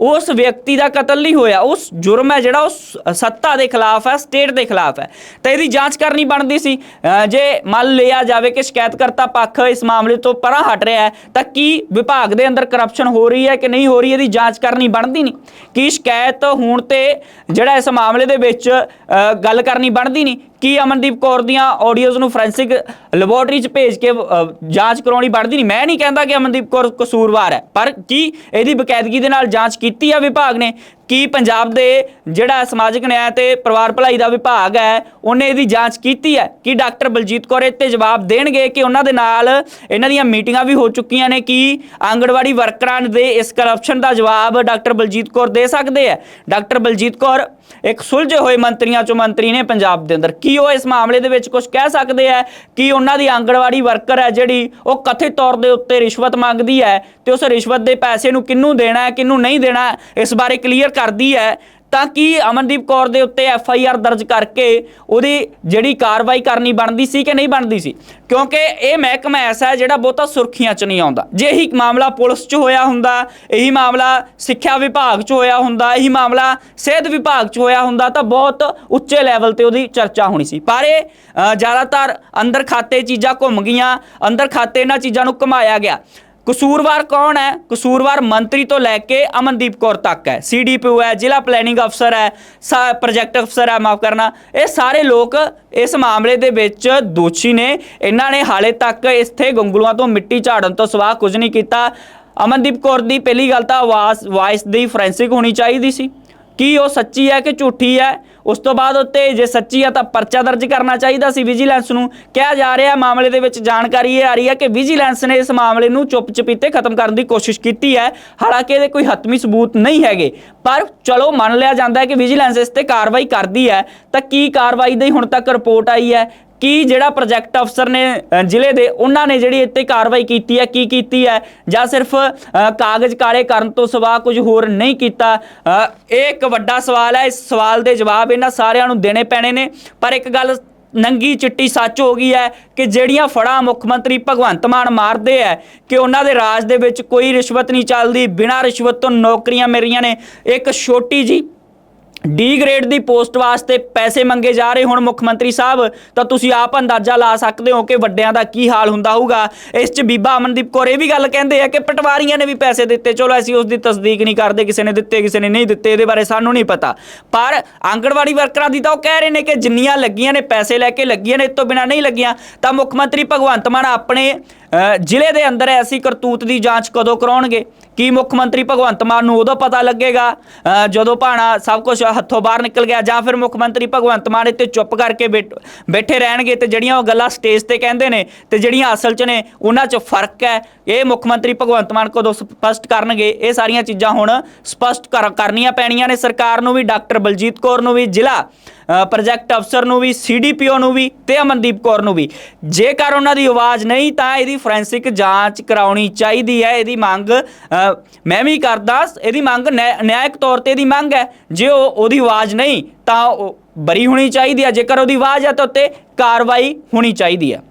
ਉਸ ਵਿਅਕਤੀ ਦਾ ਕਤਲ ਨਹੀਂ ਹੋਇਆ। ਉਸ ਜੁਰਮ ਹੈ ਜਿਹੜਾ ਉਹ ਸੱਤਾ ਦੇ ਖਿਲਾਫ ਹੈ, ਸਟੇਟ ਦੇ ਖਿਲਾਫ ਹੈ। ਤਾਂ ਇਹਦੀ ਜਾਂਚ ਕਰਨੀ ਬਣਦੀ ਸੀ। ਜੇ ਮੰਨ ਲਿਆ ਜਾਵੇ ਕਿ ਸ਼ਿਕਾਇਤਕਰਤਾ ਪੱਖ ਇਸ ਮਾਮਲੇ ਤੋਂ ਪਰਾਂ ਹਟ ਰਿਹਾ ਹੈ, ਤਾਂ ਕੀ ਵਿਭਾਗ ਦੇ ਅੰਦਰ ਕਰਪਸ਼ਨ ਹੋ ਰਹੀ ਹੈ ਕਿ ਨਹੀਂ ਹੋ ਰਹੀ? ਇਹਦੀ ਜਾਂਚ ਕਰਨੀ ਬਣਦੀ ਨਹੀਂ। ਕੀ ਸ਼ਿਕਾਇਤ ਹੋਣ ਤੇ ਜਿਹੜਾ ਇਸ ਮਾਮਲੇ ਦੇ ਵਿੱਚ ਗੱਲ ਕਰਨੀ ਬਣਦੀ ਨਹੀਂ? ਕੀ ਅਮਨਦੀਪ ਕੌਰ ਦੀਆਂ ਆਡੀਓਜ਼ ਨੂੰ ਫੋਰੈਂਸਿਕ ਲੈਬੋਰਟਰੀ 'ਚ ਭੇਜ ਕੇ ਜਾਂਚ ਕਰਾਉਣੀ ਬਣਦੀ ਨਹੀਂ? ਮੈਂ ਨਹੀਂ ਕਹਿੰਦਾ ਕਿ ਅਮਨਦੀਪ ਕੌਰ ਕਸੂਰਵਾਰ ਹੈ, ਪਰ ਕੀ ਇਹਦੀ ਬਕਾਇਦਗੀ ਦੇ ਨਾਲ ਜਾਂਚ ਕੀਤੀ ਆ ਵਿਭਾਗ ਨੇ? ਕੀ ਪੰਜਾਬ ਦੇ ਜਿਹੜਾ ਸਮਾਜਿਕ ਨਿਆਂ ਤੇ ਪਰਿਵਾਰ ਭਲਾਈ ਦਾ ਵਿਭਾਗ ਹੈ, ਉਹਨੇ ਇਹਦੀ ਜਾਂਚ ਕੀਤੀ ਹੈ? ਕਿ ਡਾਕਟਰ ਬਲਜੀਤ ਕੌਰ ਇਹ ਤੇ ਜਵਾਬ ਦੇਣਗੇ ਕਿ ਉਹਨਾਂ ਦੇ ਨਾਲ ਇਹਨਾਂ ਦੀਆਂ ਮੀਟਿੰਗਾਂ ਵੀ ਹੋ ਚੁੱਕੀਆਂ ਨੇ? ਕਿ ਆਂਗਣਵਾੜੀ ਵਰਕਰਾਂ ਦੇ ਇਸ ਕਰਪਸ਼ਨ ਦਾ ਜਵਾਬ ਡਾਕਟਰ ਬਲਜੀਤ ਕੌਰ ਦੇ ਸਕਦੇ ਹੈ? ਡਾਕਟਰ ਬਲਜੀਤ ਕੌਰ ਇੱਕ ਸੁਲਝੇ ਹੋਏ ਮੰਤਰੀਆਂ ਚੋਂ ਮੰਤਰੀ ਨੇ ਪੰਜਾਬ ਦੇ ਅੰਦਰ। ਕੀ ਉਹ ਇਸ ਮਾਮਲੇ ਦੇ ਵਿੱਚ ਕੁਝ ਕਹਿ ਸਕਦੇ ਹੈ? ਕਿ ਉਹਨਾਂ ਦੀ ਆਂਗਣਵਾੜੀ ਵਰਕਰ ਹੈ ਜਿਹੜੀ ਉਹ ਕਥਿਤ ਤੌਰ ਦੇ ਉੱਤੇ ਰਿਸ਼ਵਤ ਮੰਗਦੀ ਹੈ ਤੇ ਉਸ ਰਿਸ਼ਵਤ ਦੇ ਪੈਸੇ ਨੂੰ ਕਿਹਨੂੰ ਦੇਣਾ ਹੈ, ਕਿਹਨੂੰ ਨਹੀਂ ਦੇਣਾ ਇਸ ਬਾਰੇ ਕਲੀਅਰ ਕਰਦੀ ਹੈ, ਤਾਂ ਕਿ ਅਮਨਦੀਪ ਕੌਰ ਦੇ ਉੱਤੇ ਐਫ ਆਈ ਆਰ ਦਰਜ ਕਰਕੇ ਉਹਦੀ ਜਿਹੜੀ ਕਾਰਵਾਈ ਕਰਨੀ ਬਣਦੀ ਸੀ ਕਿ ਨਹੀਂ ਬਣਦੀ ਸੀ? ਕਿਉਂਕਿ ਇਹ ਮਹਿਕਮਾ ਐਸਾ ਹੈ ਜਿਹੜਾ ਬਹੁਤਾ ਸੁਰਖੀਆਂ 'ਚ ਨਹੀਂ ਆਉਂਦਾ। ਜੇ ਇਹੀ ਮਾਮਲਾ ਪੁਲਿਸ 'ਚ ਹੋਇਆ ਹੁੰਦਾ, ਇਹੀ ਮਾਮਲਾ ਸਿੱਖਿਆ ਵਿਭਾਗ 'ਚ ਹੋਇਆ ਹੁੰਦਾ, ਇਹੀ ਮਾਮਲਾ ਸਿਹਤ ਵਿਭਾਗ 'ਚ ਹੋਇਆ ਹੁੰਦਾ, ਤਾਂ ਬਹੁਤ ਉੱਚੇ ਲੈਵਲ ਤੇ ਉਹਦੀ ਚਰਚਾ ਹੋਣੀ ਸੀ। ਪਰ ਇਹ ਜ਼ਿਆਦਾਤਰ ਅੰਦਰ ਖਾਤੇ ਚੀਜ਼ਾਂ ਘੁੰਮ ਗਈਆਂ, ਅੰਦਰ ਖਾਤੇ ਇਹਨਾਂ ਚੀਜ਼ਾਂ ਨੂੰ ਘੁਮਾਇਆ ਗਿਆ। ਕਸੂਰਵਾਰ ਕੌਣ ਹੈ? ਕਸੂਰਵਾਰ ਮੰਤਰੀ ਤੋਂ ਲੈ ਕੇ ਅਮਨਦੀਪ ਕੌਰ ਤੱਕ ਹੈ। ਸੀਡੀਪੀਓ ਹੈ, ਜ਼ਿਲ੍ਹਾ ਪਲੈਨਿੰਗ ਅਫਸਰ ਹੈ, ਸਾ ਪ੍ਰੋਜੈਕਟ ਅਫਸਰ ਹੈ, ਮਾਫ ਕਰਨਾ। ਇਹ ਸਾਰੇ ਲੋਕ ਇਸ ਮਾਮਲੇ ਦੇ ਵਿੱਚ ਦੋਸ਼ੀ ਨੇ। ਇਹਨਾਂ ਨੇ ਹਾਲੇ ਤੱਕ ਇੱਥੇ ਗੰਗਲੂਆਂ ਤੋਂ ਮਿੱਟੀ ਝਾੜਨ ਤੋਂ ਸਵਾਹ ਕੁਝ ਨਹੀਂ ਕੀਤਾ। ਅਮਨਦੀਪ ਕੌਰ ਦੀ ਪਹਿਲੀ ਗੱਲ ਤਾਂ ਆਵਾਜ਼ ਵਾਇਸ ਦੀ ਫੋਰੈਂਸਿਕ ਹੋਣੀ ਚਾਹੀਦੀ ਸੀ। ਕੀ ਉਹ ਸੱਚੀ ਹੈ ਕਿ ਝੂਠੀ ਹੈ? ਉਸ ਤੋਂ ਬਾਅਦ ਉੱਤੇ ਜੇ ਸੱਚੀ ਆ ਤਾਂ ਪਰਚਾ ਦਰਜ ਕਰਨਾ ਚਾਹੀਦਾ ਸੀ ਵਿਜੀਲੈਂਸ ਨੂੰ। ਕਿਹਾ ਜਾ ਰਿਹਾ ਮਾਮਲੇ ਦੇ ਵਿੱਚ ਜਾਣਕਾਰੀ ਇਹ ਆ ਰਹੀ ਹੈ ਕਿ ਵਿਜੀਲੈਂਸ ਨੇ ਇਸ ਮਾਮਲੇ ਨੂੰ ਚੁੱਪ ਚਪੀਤੇ ਖਤਮ ਕਰਨ ਦੀ ਕੋਸ਼ਿਸ਼ ਕੀਤੀ ਹੈ। ਹਾਲਾਂਕਿ ਇਹਦੇ ਕੋਈ ਹਤਮੀ ਸਬੂਤ ਨਹੀਂ ਹੈਗੇ। ਪਰ ਚਲੋ ਮੰਨ ਲਿਆ ਜਾਂਦਾ ਹੈ ਕਿ ਵਿਜੀਲੈਂਸ ਇਸ ਤੇ ਕਾਰਵਾਈ ਕਰਦੀ ਹੈ। ਤਾਂ ਕੀ ਕਾਰਵਾਈ ਦੀ ਹੁਣ ਤੱਕ ਰਿਪੋਰਟ ਆਈ ਹੈ? ਕੀ ਜਿਹੜਾ ਪ੍ਰੋਜੈਕਟ ਅਫਸਰ ਨੇ ਜ਼ਿਲ੍ਹੇ ਦੇ, ਉਹਨਾਂ ਨੇ ਜਿਹੜੀ ਇੱਥੇ ਕਾਰਵਾਈ ਕੀਤੀ ਹੈ, ਕੀ ਕੀਤੀ ਹੈ? ਜਾਂ ਸਿਰਫ ਕਾਗਜ਼ ਕਾਲੇ ਕਰਨ ਤੋਂ ਸਿਵਾ ਕੁਝ ਹੋਰ ਨਹੀਂ ਕੀਤਾ? ਇਹ ਇੱਕ ਵੱਡਾ ਸਵਾਲ ਹੈ। ਇਸ ਸਵਾਲ ਦੇ ਜਵਾਬ ਇਹਨਾਂ ਸਾਰਿਆਂ ਨੂੰ ਦੇਣੇ ਪੈਣੇ ਨੇ। ਪਰ ਇੱਕ ਗੱਲ ਨੰਗੀ ਚਿੱਟੀ ਸੱਚ ਹੋ ਗਈ ਹੈ ਕਿ ਜਿਹੜੀਆਂ ਫੜਾਂ ਮੁੱਖ ਮੰਤਰੀ ਭਗਵੰਤ ਮਾਨ ਮਾਰਦੇ ਹੈ ਕਿ ਉਹਨਾਂ ਦੇ ਰਾਜ ਦੇ ਵਿੱਚ ਕੋਈ ਰਿਸ਼ਵਤ ਨਹੀਂ ਚੱਲਦੀ, ਬਿਨਾਂ ਰਿਸ਼ਵਤ ਤੋਂ ਨੌਕਰੀਆਂ ਮੇਰੀਆਂ ਨੇ, ਇੱਕ ਛੋਟੀ ਜੀ ਡੀ ਗ੍ਰੇਡ ਦੀ ਪੋਸਟ ਵਾਸਤੇ ਪੈਸੇ ਮੰਗੇ ਜਾ ਰਹੇ ਹੁਣ ਮੁੱਖ ਮੰਤਰੀ ਸਾਹਿਬ, ਤਾਂ ਤੁਸੀਂ ਆਪ ਅੰਦਾਜ਼ਾ ਲਾ ਸਕਦੇ ਹੋ ਕਿ ਵੱਡਿਆਂ ਦਾ ਕੀ ਹਾਲ ਹੁੰਦਾ ਹੋਊਗਾ। ਇਸ 'ਚ ਬੀਬਾ ਅਮਨਦੀਪ ਕੌਰ ਇਹ ਵੀ ਗੱਲ ਕਹਿੰਦੇ ਆ ਕਿ ਪਟਵਾਰੀਆਂ ਨੇ ਵੀ ਪੈਸੇ ਦਿੱਤੇ। ਚਲੋ, ਅਸੀਂ ਉਸ ਦੀ ਤਸਦੀਕ ਨਹੀਂ ਕਰਦੇ, ਕਿਸੇ ਨੇ ਦਿੱਤੇ, ਕਿਸੇ ਨੇ ਨਹੀਂ ਦਿੱਤੇ, ਇਹਦੇ ਬਾਰੇ ਸਾਨੂੰ ਨਹੀਂ ਪਤਾ। ਪਰ ਆਂਗਣਵਾੜੀ ਵਰਕਰਾਂ ਦੀ ਤਾਂ ਉਹ ਕਹਿ ਰਹੇ ਨੇ ਕਿ ਜਿੰਨੀਆਂ ਲੱਗੀਆਂ ਨੇ, ਪੈਸੇ ਲੈ ਕੇ ਲੱਗੀਆਂ ਨੇ, ਇਸ ਤੋਂ ਬਿਨਾ ਨਹੀਂ ਲੱਗੀਆਂ। ਤਾਂ ਮੁੱਖ ਮੰਤਰੀ ਭਗਵੰਤ ਮਾਨ ਆਪਣੇ ਜ਼ਿਲ੍ਹੇ ਦੇ ਅੰਦਰ ਐਸੀ ਕਰਤੂਤ ਦੀ ਜਾਂਚ ਕਦੋਂ ਕਰਾਉਣਗੇ? ਕੀ ਮੁੱਖ ਮੰਤਰੀ ਭਗਵੰਤ ਮਾਨ ਨੂੰ ਉਦੋਂ ਪਤਾ ਲੱਗੇਗਾ ਜਦੋਂ ਭਾਣਾ ਸਭ ਕੁਝ ਹੱਥੋਂ ਬਾਹਰ ਨਿਕਲ ਗਿਆ ਜਾਂ ਫਿਰ ਮੁੱਖ ਮੰਤਰੀ ਭਗਵੰਤ ਮਾਨ ਇੱਥੇ ਚੁੱਪ ਕਰਕੇ ਬੈਠ- ਬੈਠੇ ਰਹਿਣਗੇ ਤੇ ਜਿਹੜੀਆਂ ਉਹ ਗੱਲਾਂ ਸਟੇਜ ਤੇ ਕਹਿੰਦੇ ਨੇ ਤੇ ਜਿਹੜੀਆਂ ਅਸਲ 'ਚ ਨੇ, ਉਹਨਾਂ 'ਚ ਫ਼ਰਕ ਹੈ। ਇਹ ਮੁੱਖ ਮੰਤਰੀ ਭਗਵੰਤ ਮਾਨ ਕਦੋਂ ਸਪਸ਼ਟ ਕਰਨਗੇ, ਇਹ ਸਾਰੀਆਂ ਚੀਜ਼ਾਂ ਹੁਣ ਸਪਸ਼ਟ ਕਰ- ਕਰਨੀਆਂ ਪੈਣੀਆਂ ਨੇ ਸਰਕਾਰ ਨੂੰ ਵੀ, ਡਾਕਟਰ ਬਲਜੀਤ ਕੌਰ ਨੂੰ ਵੀ, ਜ਼ਿਲ੍ਹਾ ਪ੍ਰੋਜੈਕਟ ਅਫਸਰ ਨੂੰ ਵੀ, ਸੀਡੀਪੀਓ ਨੂੰ ਵੀ ਤੇ ਅਮਨਦੀਪ ਕੌਰ ਨੂੰ ਵੀ। ਜੇਕਰ ਉਹਨਾਂ ਦੀ ਆਵਾਜ਼ ਨਹੀਂ, ਤਾਂ ਇਹਦੀ ਫੋਰੈਂਸਿਕ ਜਾਂਚ ਕਰਾਉਣੀ ਚਾਹੀਦੀ ਹੈ। ਇਹਦੀ ਮੰਗ ਮੈਂ ਵੀ ਕਰਦਾ। ਇਹਦੀ ਮੰਗ ਨਿਆ- ਨਿਆਇਕ ਤੌਰ ਤੇ ਇਹਦੀ ਮੰਗ ਹੈ। ਜੇ ਉਹ, ਉਹਦੀ ਆਵਾਜ਼ ਨਹੀਂ, ਤਾਂ ਉਹ ਬਰੀ ਹੋਣੀ ਚਾਹੀਦੀ ਹੈ। ਜੇਕਰ ਉਹਦੀ ਆਵਾਜ਼ ਹੈ, ਤਾਂ ਉੱਤੇ ਕਾਰਵਾਈ ਹੋਣੀ ਚਾਹੀਦੀ ਹੈ।